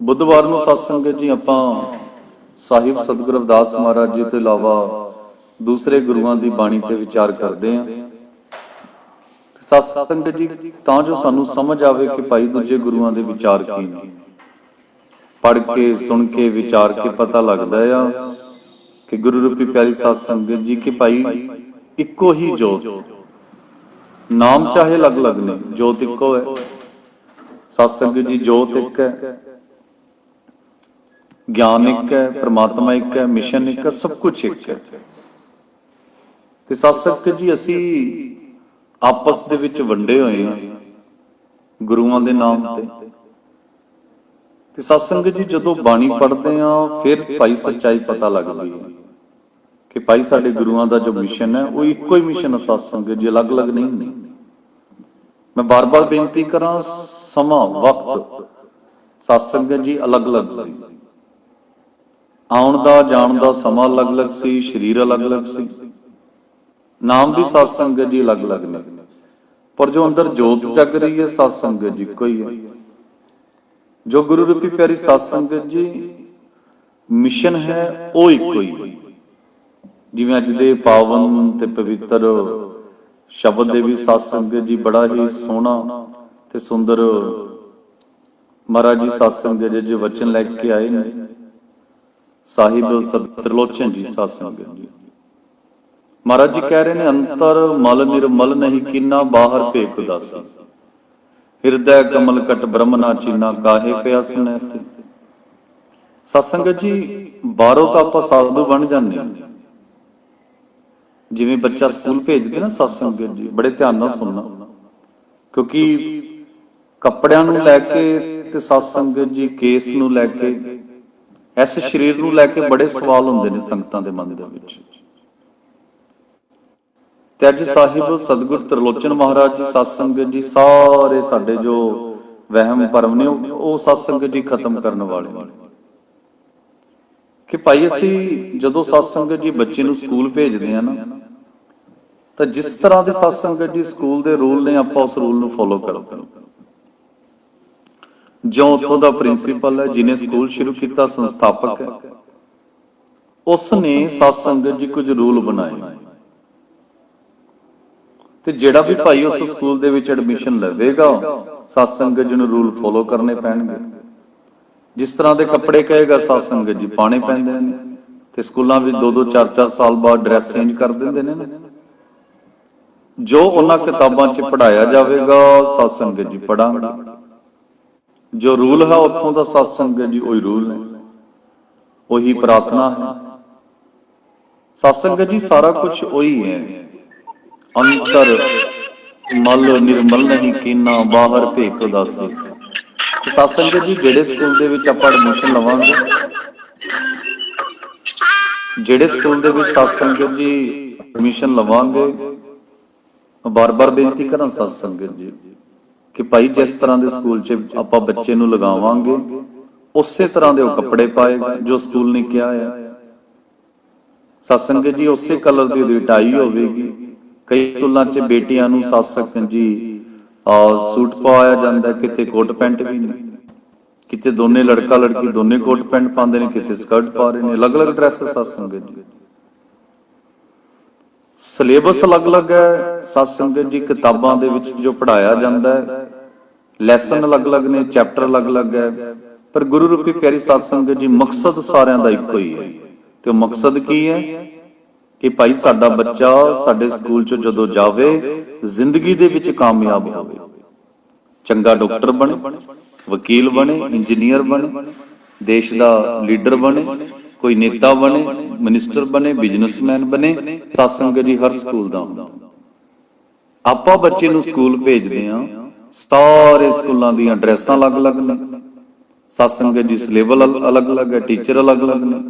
ਬੁੱਧਵਾਰ ਨੂੰ ਸਤਸੰਗ ਜੀ ਆਪਾਂ ਸਾਹਿਬ ਸਤਿਗੁਰੂ ਰਵਿਦਾਸ ਮਹਾਰਾਜ ਜੀ ਤੋਂ ਇਲਾਵਾ ਦੂਸਰੇ ਗੁਰੂਆਂ ਦੀ ਬਾਣੀ ਤੇ ਵਿਚਾਰ ਕਰਦੇ ਆਂ ਸਤਸੰਗ ਜੀ, ਤਾਂ ਜੋ ਸਾਨੂੰ ਸਮਝ ਆਵੇ ਕਿ ਭਾਈ ਦੂਜੇ ਗੁਰੂਆਂ ਦੇ ਵਿਚਾਰ ਕੀ ਨੇ। ਪੜ੍ਹ ਕੇ, ਸੁਣ ਕੇ, ਵਿਚਾਰ ਕੇ ਪਤਾ ਲੱਗਦਾ ਆ ਕਿ ਗੁਰੂ ਰੂਪੀ ਪਿਆਰੀ ਸਾਧ ਸੰਗਤ ਜੀ ਕਿ ਭਾਈ ਇੱਕੋ ਹੀ ਜੋਤ। ਨਾਮ ਚਾਹੇ ਅਲੱਗ-ਅਲੱਗ ਨੇ, ਜੋਤ ਇੱਕੋ ਹੈ। ਸਾਧ ਸੰਗਤ ਜੀ, ਜੋਤ ਇੱਕ ਹੈ। ਗਿਆਨ ਇੱਕ ਹੈ, ਪ੍ਰਮਾਤਮਾ ਇੱਕ ਹੈ, ਮਿਸ਼ਨ ਇੱਕ ਹੈ, ਸਭ ਕੁਝ ਇੱਕ ਹੈ। ਤੇ ਸਾਧ ਸੰਗਤ ਜੀ ਅਸੀਂ ਆਪਸ ਦੇ ਵਿੱਚ ਵੰਡੇ ਹੋਏ ਹਾਂ ਗੁਰੂਆਂ ਦੇ ਨਾਮ ਤੇ। ਤੇ ਸਾਧ ਸੰਗਤ ਜੀ, ਜਦੋਂ ਬਾਣੀ ਪੜ੍ਹਦੇ ਆ ਫਿਰ ਭਾਈ ਸੱਚਾਈ ਪਤਾ ਲੱਗਦੀ ਹੈ ਕਿ ਭਾਈ ਸਾਡੇ ਗੁਰੂਆਂ ਦਾ ਜੋ ਮਿਸ਼ਨ ਹੈ, ਉਹ ਇੱਕੋ ਹੀ ਮਿਸ਼ਨ ਹੈ ਸਾਧ ਸੰਗਤ ਜੀ, ਅਲੱਗ-ਅਲੱਗ ਨਹੀਂ ਨੇ ਮੈਂ ਬਾਰ-ਬਾਰ ਬੇਨਤੀ ਕਰਾਂ, ਸਮਾਂ, ਵਕਤ ਸਾਧ ਸੰਗਤ ਜੀ ਅਲੱਗ-ਅਲੱਗ ਸੀ। ਆਉਣ ਦਾ, ਜਾਣ ਦਾ ਸਮਾਂ ਅਲੱਗ-ਅਲੱਗ ਸੀ, ਸਰੀਰ ਅਲੱਗ-ਅਲੱਗ ਸੀ। ਨਾਮ ਵੀ ਸਾਧ ਸੰਗਤ ਜੀ ਅਲੱਗ-ਅਲੱਗ ਨੇ। ਪਰ ਜੋ ਅੰਦਰ ਜੋਤ ਜਗ ਰਹੀ ਹੈ ਸਾਧ ਸੰਗਤ ਜੀ ਕੋਈ ਹੈ। ਜੋ ਗੁਰੂ ਰੂਪੀ ਪਿਆਰੀ ਸਾਧ ਸੰਗਤ ਜੀ ਮਿਸ਼ਨ ਹੈ, ਉਹ ਇੱਕੋ ਹੀ ਜਿਵੇਂ ਅੱਜ ਦੇ ਪਾਵਨ ਤੇ ਪਵਿੱਤਰ ਸ਼ਬਦ ਦੇ ਵੀ ਸਾਧ ਸੰਗਤ ਜੀ ਬੜਾ ਹੀ ਸੋਹਣਾ ਤੇ ਸੁੰਦਰ ਮਹਾਰਾਜ ਜੀ ਸਾਧ ਸੰਗਤ ਜੀ ਵਚਨ ਲੈ ਕੇ ਆਏ ਨੇ। ਸਾਹਿਬ ਸਤਿਰਲੋਚਨ ਜੀ ਸਾਧ ਸੰਗਤ ਜੀ। ਮਹਾਰਾਜ ਜੀ ਕਹਿ ਰਹੇ ਨੇ, ਅੰਤਰ ਮਲ ਨਿਰਮਲ ਨਹੀਂ ਕਿੰਨਾ ਬਾਹਰ ਭੇਖ ਉਦਾਸੀ। ਹਿਰਦੈ ਕਮਲ ਕਟ ਬ੍ਰਹਮਨਾ ਚੀਨਾ ਕਾਹੇ ਪਿਆਸ ਨੈਸੇ ਸਤਸੰਗਤ ਜੀ, ਬਾਹਰੋਂ ਤਾਂ ਆਪਾਂ ਸਾਧੂ ਬਣ ਜਾਂਦੇ ਹਾਂ। ਜਿਵੇਂ ਬੱਚਾ ਸਕੂਲ ਭੇਜਦੇ ਨਾ ਸਤਸੰਗਤ ਜੀ, ਬੜੇ ਧਿਆਨ ਨਾਲ ਸੁਣਨਾ। ਕਿਉਂਕਿ ਕੱਪੜਿਆਂ ਨੂੰ ਲੈ ਕੇ ਤੇ ਸਤਸੰਗਤ ਜੀ, ਕੇਸ ਨੂੰ ਲੈ ਕੇ ਇਸ ਸਰੀਰ ਨੂੰ ਲੈ ਕੇ ਬੜੇ ਸਵਾਲ ਹੁੰਦੇ ਨੇ ਸੰਗਤਾਂ ਦੇ ਮਨ ਦੇ ਵਿੱਚ। ਤੇ ਅੱਜ ਸਾਹਿਬ ਸਤਿਗੁਰ ਤਰਲੋਚਨ ਮਹਾਰਾਜ ਜੀ, ਸਤਸੰਗਤ ਜੀ, ਸਾਰੇ ਸਾਡੇ ਜੋ ਵਹਿਮ ਪਰਮ ਨੇ, ਉਹ ਉਹ ਸਤਸੰਗਤ ਜੀ ਖਤਮ ਕਰਨ ਵਾਲੇ ਕਿ ਭਾਈ ਅਸੀਂ ਜਦੋਂ ਸਤਸੰਗਤ ਜੀ ਬੱਚੇ ਨੂੰ ਸਕੂਲ ਭੇਜਦੇ ਆ ਨਾ, ਤਾਂ ਜਿਸ ਤਰ੍ਹਾਂ ਦੇ ਸਤਸੰਗਤ ਜੀ ਸਕੂਲ ਦੇ ਰੂਲ ਨੇ, ਆਪਾਂ ਉਸ ਰੂਲ ਨੂੰ ਫੋਲੋ ਕਰਦੇ ਹਾਂ। ਜੋ ਉੱਥੋਂ ਦਾ ਪ੍ਰਿੰਸੀਪਲ ਹੈ ਜਿਨੇ ਸਕੂਲ ਸ਼ੁਰੂ ਕੀਤਾ, ਸੰਸਥਾਪਕ ਹੈ। ਉਸ ਨੇ ਸਤਸੰਗਤ ਜੀ ਕੁਝ ਰੂਲ ਬਣਾਏ। ਤੇ ਜਿਹੜਾ ਵੀ ਭਾਈ ਉਸ ਸਕੂਲ ਦੇ ਵਿੱਚ ਐਡਮਿਸ਼ਨ ਲਵੇਗਾ, ਸਤਸੰਗਤ ਜੀ ਨੂੰ ਰੂਲ ਫੋਲੋ ਕਰਨੇ ਪੈਣਗੇ। ਜਿਸ ਤਰ੍ਹਾਂ ਦੇ ਕੱਪੜੇ ਕਹੇਗਾ, ਸਤਸੰਗਤ ਜੀ ਪਾਣੇ ਪੈਂਦੇ ਨੇ। ਤੇ ਸਕੂਲਾਂ ਵਿੱਚ 2-2 4-4 ਸਾਲ ਬਾਅਦ ਡਰੈਸ ਚੇਂਜ ਕਰ ਦਿੰਦੇ ਨੇ ਜੋ ਉਹਨਾਂ ਕਿਤਾਬਾਂ 'ਚ ਪੜਾਇਆ ਜਾਵੇਗਾ, ਸਤਸੰਗਤ ਜੀ ਪੜਾਂਗੇ ਜੋ ਰੂਲ ਹੈ ਉੱਥੋਂ ਦਾ ਸਤਸੰਗਤ ਜੀ, ਉਹੀ ਰੂਲ ਨੇ। ਉਹੀ ਪ੍ਰਾਰਥਨਾ ਹੈ। ਸਤਸੰਗਤ ਜੀ, ਸਾਰਾ ਕੁਝ ਉਹੀ ਹੈ। ਅੰਤਰ ਮਲ ਨਿਰਮਲ ਨਹੀਂ ਕੀਨਾ, ਬਾਹਰ ਭੇਕ ਉਦਾਸੀ। ਸਤਸੰਗ ਜੀ, ਜਿਹੜੇ ਸਕੂਲ ਦੇ ਵਿੱਚ ਆਪਾਂ ਐਡਮਿਸ਼ਨ ਲਵਾਂਗੇ, ਜਿਹੜੇ ਸਕੂਲ ਦੇ ਵਿੱਚ ਸਤਸੰਗ ਜੀ ਐਡਮਿਸ਼ਨ ਲਵਾਂਗੇ, ਬਾਰ-ਬਾਰ ਬੇਨਤੀ ਕਰਾਂ ਸਤਸੰਗ ਜੀ। ਕਿ ਭਾਈ ਜਿਸ ਤਰ੍ਹਾਂ ਦੇ ਸਕੂਲ 'ਚ ਆਪਾਂ ਬੱਚੇ ਨੂੰ ਲਗਾਵਾਂਗੇ ਉਸੇ ਤਰ੍ਹਾਂ ਦੇ ਉਹ ਕੱਪੜੇ ਪਾਏਗਾ ਜੋ ਸਕੂਲ ਨੇ ਕਿਹਾ ਹੈ ਸਤਸੰਗ ਜੀ ਉਸੇ ਕਲਰ ਦੀ ਉਹਦੀ ਟਾਈ ਹੋਵੇਗੀ। ਕਈ ਸਕੂਲਾਂ 'ਚ ਬੇਟੀਆਂ ਨੂੰ ਸਤਸੰਗ ਜੀ ਆ ਸੂਟ ਪਾਇਆ ਜਾਂਦਾ ਕਿਤੇ ਕੋਟ ਪੈਂਟ ਵੀ ਨਹੀਂ। ਕਿਤੇ ਦੋਨੇ ਲੜਕਾ ਲੜਕੀ ਦੋਨੇ ਕੋਟ ਪੈਂਟ ਪਾਉਂਦੇ ਨੇ ਕਿਤੇ ਸਕਰਟ ਪਾ ਰਹੇ ਨੇ ਅਲੱਗ-ਅਲੱਗ ਡਰੈਸ ਸਤਸੰਗ ਜੀ। ਸਿਲੇਬਸ ਅਲੱਗ-ਅਲੱਗ ਹੈ। ਸਤਸੰਗ ਜੀ ਕਿਤਾਬਾਂ ਦੇ ਵਿੱਚ ਜੋ ਪੜਾਇਆ ਜਾਂਦਾ ਹੈ ਲੈਸਨ ਅਲੱਗ-ਅਲੱਗ ਨੇ ਚੈਪਟਰ ਅਲੱਗ-ਅਲੱਗ ਹੈ। ਪਰ ਗੁਰੂ ਰੂਪੀ ਪਿਆਰੀ ਸਤਸੰਗ ਜੀ ਮਕਸਦ ਸਾਰਿਆਂ ਦਾ ਇੱਕੋ ਹੀ ਹੈ। ਤੇ ਉਹ ਮਕਸਦ ਕੀ ਹੈ? ਕਿ ਭਾਈ ਸਾਡਾ ਬੱਚਾ ਸਾਡੇ ਸਕੂਲ ਚ ਜਦੋਂ ਜਾਵੇ ਜ਼ਿੰਦਗੀ ਦੇ ਵਿੱਚ ਕਾਮਯਾਬ ਹੋਵੇ। ਚੰਗਾ ਡਾਕਟਰ ਬਣੇ ਵਕੀਲ ਬਣੇ ਇੰਜੀਨੀਅਰ ਬਣੇ ਦੇਸ਼ ਦਾ ਲੀਡਰ ਬਣੇ ਕੋਈ ਨੇਤਾ ਬਣੇ ਮਿਨਿਸਟਰ ਬਣੇ, ਬਿਜ਼ਨਸਮੈਨ ਬਣੇ ਸਤਸੰਗ ਜੀ ਹਰ ਸਕੂਲ ਦਾ ਹੁੰਦਾ। ਆਪਾਂ ਬੱਚੇ ਨੂੰ ਸਕੂਲ ਭੇਜਦੇ ਆ ਸਾਰੇ ਸਕੂਲਾਂ ਦੀਆਂ ਡਰੈਸਾਂ ਅਲੱਗ-ਅਲੱਗ ਨੇ। ਸਤਸੰਗ ਜੀ ਸਿਲੇਬਲ ਅਲੱਗ-ਅਲੱਗ ਹੈ, ਟੀਚਰ ਅਲੱਗ-ਅਲੱਗ ਨੇ।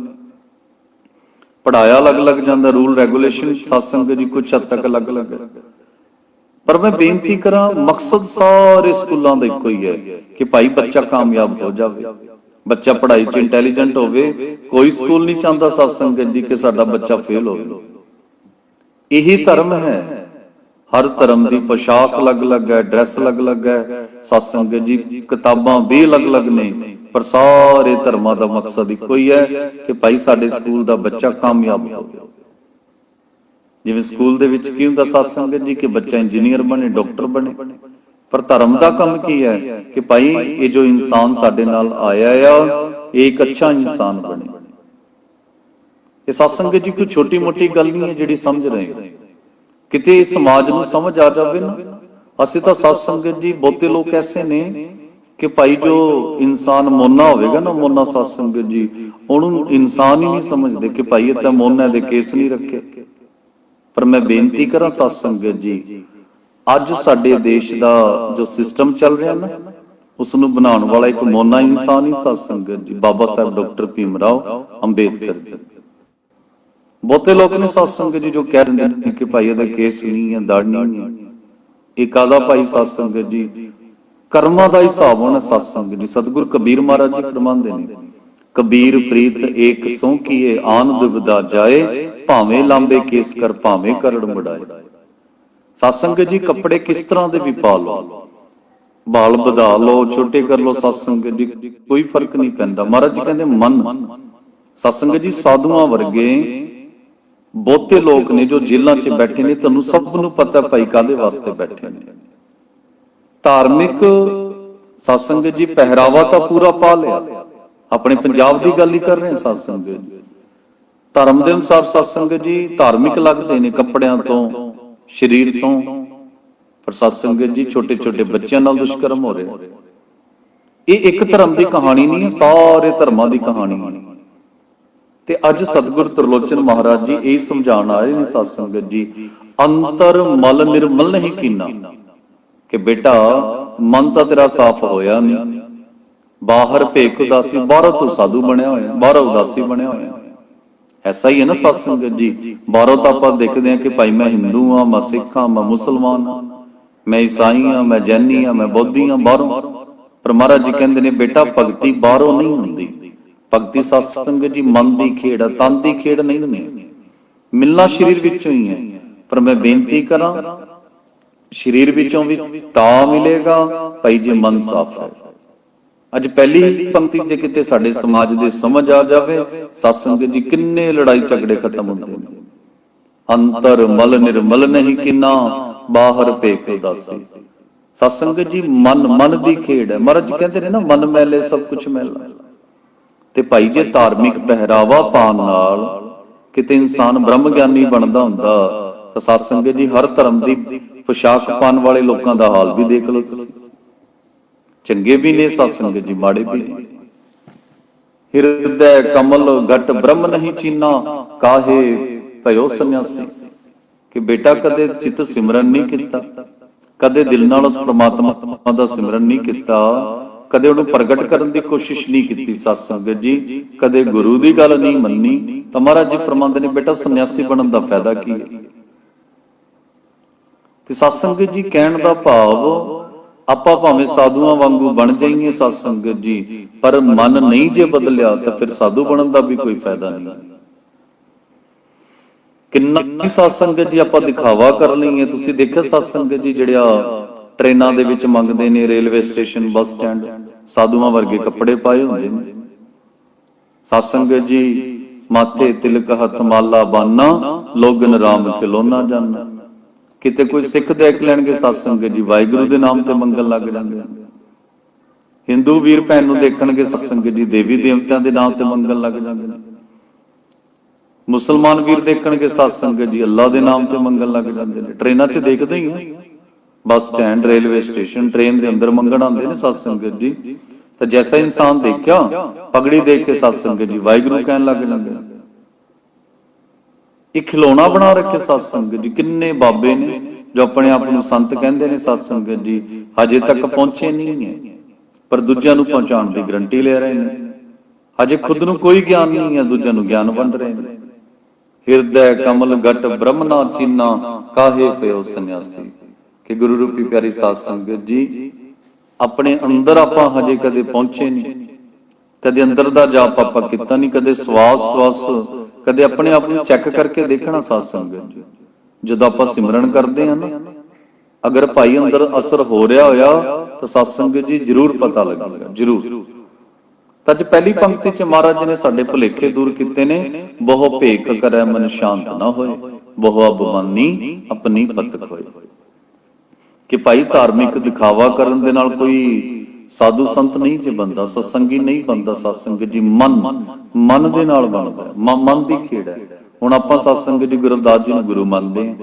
ਪੜਾਇਆ ਅਲੱਗ-ਅਲੱਗ ਜਾਂਦਾ, ਰੂਲ ਰੈਗੂਲੇਸ਼ਨ ਸਤਸੰਗ ਜੀ ਕੁਝ ਹੱਦ ਤੱਕ ਅਲੱਗ-ਅਲੱਗ ਹੈ। ਪਰ ਮੈਂ ਬੇਨਤੀ ਕਰਾਂ, ਮਕਸਦ ਸਾਰੇ ਸਕੂਲਾਂ ਦਾ ਇੱਕੋ ਹੀ ਹੈ ਕਿ ਭਾਈ ਬੱਚਾ ਕਾਮਯਾਬ ਹੋ ਜਾਵੇ। ਬੱਚਾ ਪੜ੍ਹਾਈ 'ਚ ਇੰਟੈਲੀਜੈਂਟ ਹੋਵੇ, ਕੋਈ ਸਕੂਲ ਨਹੀਂ ਚਾਹੁੰਦਾ ਸਤਸੰਗ ਜੀ ਕਿ ਸਾਡਾ ਬੱਚਾ ਫੇਲ ਹੋਵੇ। ਇਹੀ ਧਰਮ ਹੈ। ਹਰ ਧਰਮ ਦੀ ਪੋਸ਼ਾਕ ਅਲੱਗ-ਅਲੱਗ ਹੈ ਡਰੈਸ ਅਲੱਗ-ਅਲੱਗ ਹੈ। ਸਤਸੰਗ ਜੀ ਕਿਤਾਬਾਂ ਵੀ ਅਲੱਗ-ਅਲੱਗ ਨੇ, ਪਰ ਸਾਰੇ ਧਰਮਾਂ ਦਾ ਮਕਸਦ ਇੱਕੋ ਹੀ ਹੈ ਕਿ ਭਾਈ ਸਾਡੇ ਸਕੂਲ ਦਾ ਬੱਚਾ ਕਾਮਯਾਬ ਹੋਵੇ। ਜਿਵੇਂ ਸਕੂਲ ਦੇ ਵਿੱਚ ਕੀ ਹੁੰਦਾ ਸਤਸੰਗ ਜੀ ਕਿ ਬੱਚਾ ਇੰਜੀਨੀਅਰ ਬਣੇ, ਡਾਕਟਰ ਬਣੇ। ਪਰ ਧਰਮ ਦਾ ਕੰਮ ਕੀ ਹੈ ਕਿ ਭਾਈ, ਇਹ ਜੋ ਇਨਸਾਨ ਸਾਡੇ ਨਾਲ ਆਇਆ ਆ, ਇਹ ਇੱਕ ਅੱਛਾ ਇਨਸਾਨ ਬਣੇ। ਇਹ ਸਤਸੰਗ ਜੀ, ਕੋਈ ਛੋਟੀ ਮੋਟੀ ਗੱਲ ਨਹੀਂ ਹੈ ਜਿਹੜੀ ਸਮਝ ਰਹੇ ਕਿਤੇ ਸਮਾਜ ਨੂੰ ਸਮਝ ਆ ਜਾਵੇ ਨਾ, ਅਸੀਂ ਤਾਂ ਸਤਸੰਗ ਜੀ, ਬਹੁਤੇ ਲੋਕ ਐਸੇ ਨੇ ਕਿ ਭਾਈ ਜੋ ਇਨਸਾਨ ਮੋਨਾ ਹੋਵੇਗਾ ਨਾ, ਮੋਨਾ ਸਤਸੰਗ ਜੀ, ਉਹਨੂੰ ਇਨਸਾਨ ਹੀ ਨਹੀਂ ਸਮਝਦੇ ਕਿ ਭਾਈ ਇਹ ਤਾਂ ਮੋਨਾ ਦੇ ਕੇਸ ਨਹੀਂ ਰੱਖੇ। ਪਰ ਮੈਂ ਬੇਨਤੀ ਕਰਾਂ ਸਤਸੰਗ ਜੀ ਅੱਜ ਸਾਡੇ ਦੇਸ਼ ਦਾ ਜੋ ਸਿਸਟਮ ਚੱਲ ਰਿਹਾ ਨਾ ਉਸ ਨੂੰ ਬਣਾਉਣ ਵਾਲਾ ਇੱਕ ਮੋਨਾ ਇਨਸਾਨ ਹੀ। ਸਤਸੰਗ ਜੀ ਬਾਬਾ ਸਾਹਿਬ ਡਾਕਟਰ ਭੀਮ ਰਾਓ ਅੰਬੇਦਕਰ ਜੀ। ਬਹੁਤੇ ਲੋਕ ਨੇ ਸਤਸੰਗ ਜੀ ਜੋ ਕਹਿ ਦਿੰਦੇ ਨੇ ਕਿ ਭਾਈ ਇਹਦਾ ਕੇਸ ਨਹੀਂ ਹੈ ਦੜ ਨਹੀਂ ਹੈ। ਇਹ ਕਾਦਾ ਭਾਈ ਸਤਸੰਗ ਜੀ? ਕਰਮਾਂ ਦਾ ਹਿਸਾਬ ਹੋਣਾ ਸਤਸੰਗ ਜੀ। ਸਤਿਗੁਰ ਕਬੀਰ ਮਹਾਰਾਜ ਜੀ ਫਰਮਾਉਂਦੇ ਨੇ, ਕਬੀਰ ਪ੍ਰੀਤ ਏਕ ਸੋ ਕੀਏ, ਆਨੰਦ ਵਿਦਾ ਜਾਏ, ਭਾਵੇਂ ਲਾਂਬੇ ਕੇਸ ਕਰ, ਭਾਵੇਂ ਕਰੜ ਮੜਾਏ। ਸਤਸੰਗ ਜੀ, ਕੱਪੜੇ ਕਿਸ ਤਰ੍ਹਾਂ ਦੇ ਵੀ ਪਾ ਲਓ? ਬਾਲ ਵਧਾ ਲਓ, ਛੋਟੇ ਕਰ ਲਓ ਸਤਸੰਗ ਜੀ, ਕੋਈ ਫ਼ਰਕ ਨਹੀਂ ਪੈਂਦਾ। ਮਹਾਰਾਜ ਜੀ ਕਹਿੰਦੇ, ਮਨ। ਸਤਸੰਗ ਜੀ, ਸਾਧੂਆਂ ਵਰਗੇ ਬਹੁਤੇ ਲੋਕ ਨੇ ਜੋ ਜੇਲ੍ਹਾਂ 'ਚ ਬੈਠੇ ਨੇ, ਤੁਹਾਨੂੰ ਸਭ ਨੂੰ ਪਤਾ ਭਾਈ ਕਾਦੇ ਵਾਸਤੇ ਬੈਠੇ ਨੇ। ਧਾਰਮਿਕ ਸਤਸੰਗ ਜੀ, ਪਹਿਰਾਵਾ ਤਾਂ ਪੂਰਾ ਪਾ ਲਿਆ। ਆਪਣੇ ਪੰਜਾਬ ਦੀ ਗੱਲ ਹੀ ਕਰ ਰਹੇ ਹਾਂ ਸਤਸੰਗ ਜੀ। ਧਰਮ ਦੇ ਅਨੁਸਾਰ ਸਤਸੰਗ ਜੀ, ਧਾਰਮਿਕ ਲੱਗਦੇ ਨੇ ਕੱਪੜਿਆਂ ਤੋਂ। ਸਰੀਰ ਤੋਂ ਪਰ ਸਤਸੰਗ ਜੀ ਛੋਟੇ ਛੋਟੇ ਬੱਚਿਆਂ ਨਾਲ ਦੁਸ਼ਕਰਮ ਹੋ ਰਿਹਾ। ਇਹ ਇੱਕ ਧਰਮ ਦੀ ਕਹਾਣੀ ਨਹੀਂ ਹੈ ਸਾਰੇ ਧਰਮਾਂ ਦੀ ਕਹਾਣੀ। ਹੈ ਤੇ ਅੱਜ ਸਤਿਗੁਰ ਤਰਲੋਚਨ ਮਹਾਰਾਜ ਜੀ ਇਹ ਸਮਝਾਉਣ ਆਏ ਨੇ ਸਤ ਸੰਗਤ ਜੀ ਅੰਤਰ ਮਲ ਨਿਰਮਲ ਨਹੀਂ ਕੀਨਾ। ਕਿ ਬੇਟਾ ਮਨ ਤਾਂ ਤੇਰਾ ਸਾਫ਼ ਹੋਇਆ ਨਹੀਂ। ਬਾਹਰ ਭੇਖ ਉਦਾਸੀ ਬਾਹਰੋਂ ਤੂੰ ਸਾਧੂ ਬਣਿਆ ਹੋਇਆ ਬਾਹਰੋਂ ਉਦਾਸੀ ਬਣਿਆ ਹੋਇਆ। ਐਸਾ ਹੀ ਹੈ ਨਾ ਸਤ ਜੀ। ਬਾਹਰੋਂ ਤਾਂ ਆਪਾਂ ਦੇਖਦੇ ਹਾਂ ਕਿ ਭਾਈ ਮੈਂ ਹਿੰਦੂ ਆ ਮੈਂ ਸਿੱਖ ਆ ਮੈਂ ਮੁਸਲਮਾਨ ਆ ਮੈਂ ਈਸਾਈ ਆ ਮੈਂ ਜੈਨੀ ਆ ਮੈਂ ਬੋਧੀ ਆ ਬਾਹਰੋਂ। ਪਰ ਮਹਾਰਾਜ ਜੀ ਕਹਿੰਦੇ ਨੇ, ਬੇਟਾ, ਭਗਤੀ ਬਾਹਰੋਂ ਨਹੀਂ ਹੁੰਦੀ। ਭਗਤੀ ਸਤਸੰਗ ਜੀ, ਮਨ ਦੀ ਖੇਡ ਆ, ਤਨ ਦੀ ਖੇਡ ਨਹੀਂ ਹੁੰਦੀ। ਮਿਲਣਾ ਸਰੀਰ ਵਿੱਚੋਂ ਹੀ ਹੈ। ਪਰ ਮੈਂ ਬੇਨਤੀ ਕਰਾਂ, ਸਰੀਰ ਵਿੱਚੋਂ ਵੀ ਤਾਂ ਮਿਲੇਗਾ, ਭਾਈ ਜੇ, ਮਨ ਸਾਫ਼ ਹੈ। ਅੱਜ ਪਹਿਲੀ ਪੰਕਤੀ ਜੇ ਕਿਤੇ ਸਾਡੇ ਸਮਾਜ ਦੇ ਸਮਝ ਆ ਜਾਵੇ ਸਤਸੰਗ ਜੀ ਕਿੰਨੇ ਲੜਾਈ ਝਗੜੇ ਖਤਮ ਹੁੰਦੇ ਨੇ। ਅੰਤਰ ਮਲ ਨਿਰਮਲ ਨਹੀਂ ਕਿਨਾ ਬਾਹਰ ਭੇਖ ਉਦਾਸੀ। ਸਤਸੰਗ ਜੀ ਮਨ ਮਨ ਦੀ ਖੇਡ ਹੈ। ਮਹਾਰਾਜ ਕਹਿੰਦੇ ਨੇ ਨਾ ਮਨ ਮੈਲੇ ਸਭ ਕੁਝ ਮੈਲਾ ਤੇ ਭਾਈ ਜੇ ਧਾਰਮਿਕ ਪਹਿਰਾਵਾ ਪਾਉਣ ਨਾਲ ਕਿਤੇ ਇਨਸਾਨ ਬ੍ਰਹਮ ਗਿਆਨੀ ਬਣਦਾ ਹੁੰਦਾ ਤਾਂ ਸਤਸੰਗ ਜੀ ਹਰ ਧਰਮ ਦੀ ਪੋਸ਼ਾਕ ਪਾਉਣ ਵਾਲੇ ਲੋਕਾਂ ਦਾ ਹਾਲ ਵੀ ਦੇਖ ਲਓ ਤੁਸੀਂ। ਚੰਗੇ ਵੀ ਨੇ ਸਤਸੰਗ ਜੀ ਮਾੜੇ ਵੀ ਨੇ। ਹਿਰਦੈ ਕਮਲ ਘਟ ਬ੍ਰਹਮ ਨਹੀਂ ਚੀਨਾ, ਕਾਹੇ ਭਇਓ ਸੰਨਿਆਸੀ। ਕਿ ਬੇਟਾ ਕਦੇ ਚਿੱਤ ਸਿਮਰਨ ਨਹੀਂ ਕੀਤਾ, ਕਦੇ ਦਿਲ ਨਾਲ ਉਸ ਪ੍ਰਮਾਤਮਾ ਦਾ ਸਿਮਰਨ ਨਹੀਂ ਕੀਤਾ, ਕਦੇ ਉਹਨੂੰ ਪ੍ਰਗਟ ਕਰਨ ਦੀ ਕੋਸ਼ਿਸ਼ ਨਹੀਂ ਕੀਤੀ ਸਤਸੰਗ ਜੀ, ਕਦੇ ਗੁਰੂ ਦੀ ਗੱਲ ਨਹੀਂ ਮੰਨੀ। ਤਾਂ ਮਹਾਰਾਜ ਜੀ ਫਰਮਾਉਂਦੇ ਨੇ ਬੇਟਾ ਸੰਨਿਆਸੀ ਬਣਨ ਦਾ ਫਾਇਦਾ ਕੀ ਹੈ? ਤੇ ਸਤਸੰਗ ਜੀ ਕਹਿਣ ਦਾ ਭਾਵ ਆਪਾਂ ਭਾਵੇਂ ਸਾਧੂਆਂ ਵਾਂਗੂ ਬਣ ਜਾਈਏ ਸਤਸੰਗ ਜੀ ਪਰ ਮਨ ਨਹੀਂ ਜੇ ਬਦਲਿਆ ਤਾਂ ਫਿਰ ਸਾਧੂ ਬਣਨ ਦਾ ਵੀ ਕੋਈ ਫਾਇਦਾ ਨਹੀਂ। ਕਿੰਨਾ ਹੀ ਸਤਸੰਗ ਜੀ ਆਪਾਂ ਦਿਖਾਵਾ ਕਰ ਲਈਏ ਤੁਸੀਂ ਦੇਖਿਆ ਸਤਸੰਗ ਜੀ ਜਿਹੜਿਆ ਟ੍ਰੇਨਾਂ ਦੇ ਵਿੱਚ ਮੰਗਦੇ ਨੇ ਰੇਲਵੇ ਸਟੇਸ਼ਨ ਬੱਸ ਸਟੈਂਡ ਸਾਧੂਆਂ ਵਰਗੇ ਕੱਪੜੇ ਪਾਏ ਹੁੰਦੇ ਨੇ। ਸਤਸੰਗ ਜੀ ਮਾਥੇ ਤਿਲਕ ਹੱਥ ਮਾਲਾ ਬਾਨਾ ਲੋਗਨ ਰਾਮ ਖਿਲੋਨਾ ਜਾਨਾ। ਕਿਤੇ ਕੋਈ ਸਿੱਖ ਦੇਖ ਲੈਣਗੇ ਸਤਸੰਗ ਜੀ, ਵਾਹਿਗੁਰੂ ਦੇ ਨਾਮ ਤੇ ਮੰਗਣ ਲੱਗ ਜਾਂਦੇ ਹਿੰਦੂ ਵੀਰ ਭੈਣ ਨੂੰ ਦੇਖਣਗੇ ਸਤਸੰਗ ਜੀ, ਦੇਵੀ ਦੇਵਤਿਆਂ ਦੇ ਨਾਮ ਤੇ ਮੰਗਣ ਲੱਗ ਜਾਂਦੇ ਨੇ ਮੁਸਲਮਾਨ ਵੀਰ ਦੇਖਣਗੇ ਸਤਸੰਗ ਜੀ ਅੱਲਾ ਦੇ ਨਾਮ ਤੇ ਮੰਗਣ ਲੱਗ ਜਾਂਦੇ ਨੇ। ਟ੍ਰੇਨਾਂ 'ਚ ਦੇਖਦੇ ਹੀ ਆ bus, stand, railway station, train ਦੇ ਅੰਦਰ ਮੰਗਣ ਆਉਂਦੇ ਨੇ ਸਤਸੰਗ ਜੀ। ਤਾਂ ਜੈਸਾ ਇਨਸਾਨ ਦੇਖਿਆ, ਪਗੜੀ ਦੇਖ ਕੇ ਸਤਸੰਗ ਜੀ, ਵਾਹਿਗੁਰੂ ਕਹਿਣ ਲੱਗ ਜਾਂਦੇ ਨੇ। ਇਹ ਖਿਲੌਣਾ ਬਣਾ ਰੱਖੇ ਸਤਸੰਗ ਜੀ। ਕਿੰਨੇ ਬਾਬੇ ਨੇ ਜੋ ਆਪਣੇ ਆਪ ਨੂੰ ਸੰਤ ਕਹਿੰਦੇ ਨੇ ਸਤਸੰਗ ਜੀ। ਹਜੇ ਤੱਕ ਪਹੁੰਚੇ ਨਹੀਂ ਹੈ। ਪਰ ਦੂਜਿਆਂ ਨੂੰ ਪਹੁੰਚਾਉਣ ਦੀ ਗਰੰਟੀ ਲੈ ਰਹੇ ਨੇ। ਹਜੇ ਖੁਦ ਨੂੰ ਕੋਈ ਗਿਆਨ ਨਹੀਂ ਹੈ, ਦੂਜਿਆਂ ਨੂੰ ਗਿਆਨ ਵੰਡ ਰਹੇ ਨੇ। ਹਿਰਦੈ ਕਮਲ ਘਟ ਬ੍ਰਹਮਨਾ ਚੀਨਾ ਕਾਹੇ ਪਿਓ ਸੰਨਿਆਸੀ। ਕਿ ਗੁਰੂ ਰੂਪੀ ਪਿਆਰੀ ਸਾਧ ਸੰਗਤ ਜੀ, ਆਪਣੇ ਅੰਦਰ ਆਪਾਂ ਹਜੇ ਕਦੇ ਪਹੁੰਚੇ ਨਹੀਂ। ਕਦੇ ਅੰਦਰ ਦਾ ਜਾਪ ਆਪਾਂ ਕੀਤਾ ਨਹੀਂ, ਕਦੇ ਸਵਾਸ ਸਵਾਸ, ਕਦੇ ਆਪਣੇ ਆਪ ਨੂੰ ਚੈੱਕ ਕਰਕੇ ਦੇਖਣਾ ਸਾਧ ਸੰਗਤ ਜੀ। ਜਦੋਂ ਆਪਾਂ ਸਿਮਰਨ ਕਰਦੇ ਹਾਂ ਨਾ, ਅਗਰ ਭਾਈ ਅੰਦਰ ਅਸਰ ਹੋ ਰਿਹਾ ਹੋਇਆ, ਤਾਂ ਸਾਧ ਸੰਗਤ ਜੀ ਜ਼ਰੂਰ ਪਤਾ ਲੱਗੇਗਾ, ਜ਼ਰੂਰ। ਤਾਂ ਅੱਜ ਪਹਿਲੀ ਪੰਕਤੀ 'ਚ ਮਹਾਰਾਜ ਨੇ ਸਾਡੇ ਭੁਲੇਖੇ ਦੂਰ ਕੀਤੇ ਨੇ, ਬਹੁ ਭੇਖ ਕਰੈ ਮਨ ਸ਼ਾਂਤ ਨਾ ਹੋਏ, ਬਹੁ ਅਬਮਾਨੀ ਆਪਣੀ ਪਤਕ ਹੋਏ। ਕਿ ਭਾਈ ਧਾਰਮਿਕ ਦਿਖਾਵਾ ਕਰਨ ਦੇ ਨਾਲ ਕੋਈ ਸਾਧੂ ਸੰਤ ਨਹੀਂ ਜੇ ਬੰਦਾ, ਸਤਸੰਗੀ ਨਹੀਂ ਬੰਦਾ ਸਤਸੰਗ ਜੀ ਮਨ। ਮਨ ਦੇ ਨਾਲ ਬਣਦਾ ਮਨ ਦੀ ਖੇਡ ਹੈ। ਹੁਣ ਆਪਾਂ ਸਤਸੰਗ ਜੀ ਗੁਰੂ ਰਵਿਦਾਸ ਜੀ ਨੂੰ ਗੁਰੂ ਮੰਨਦੇ ਹਾਂ।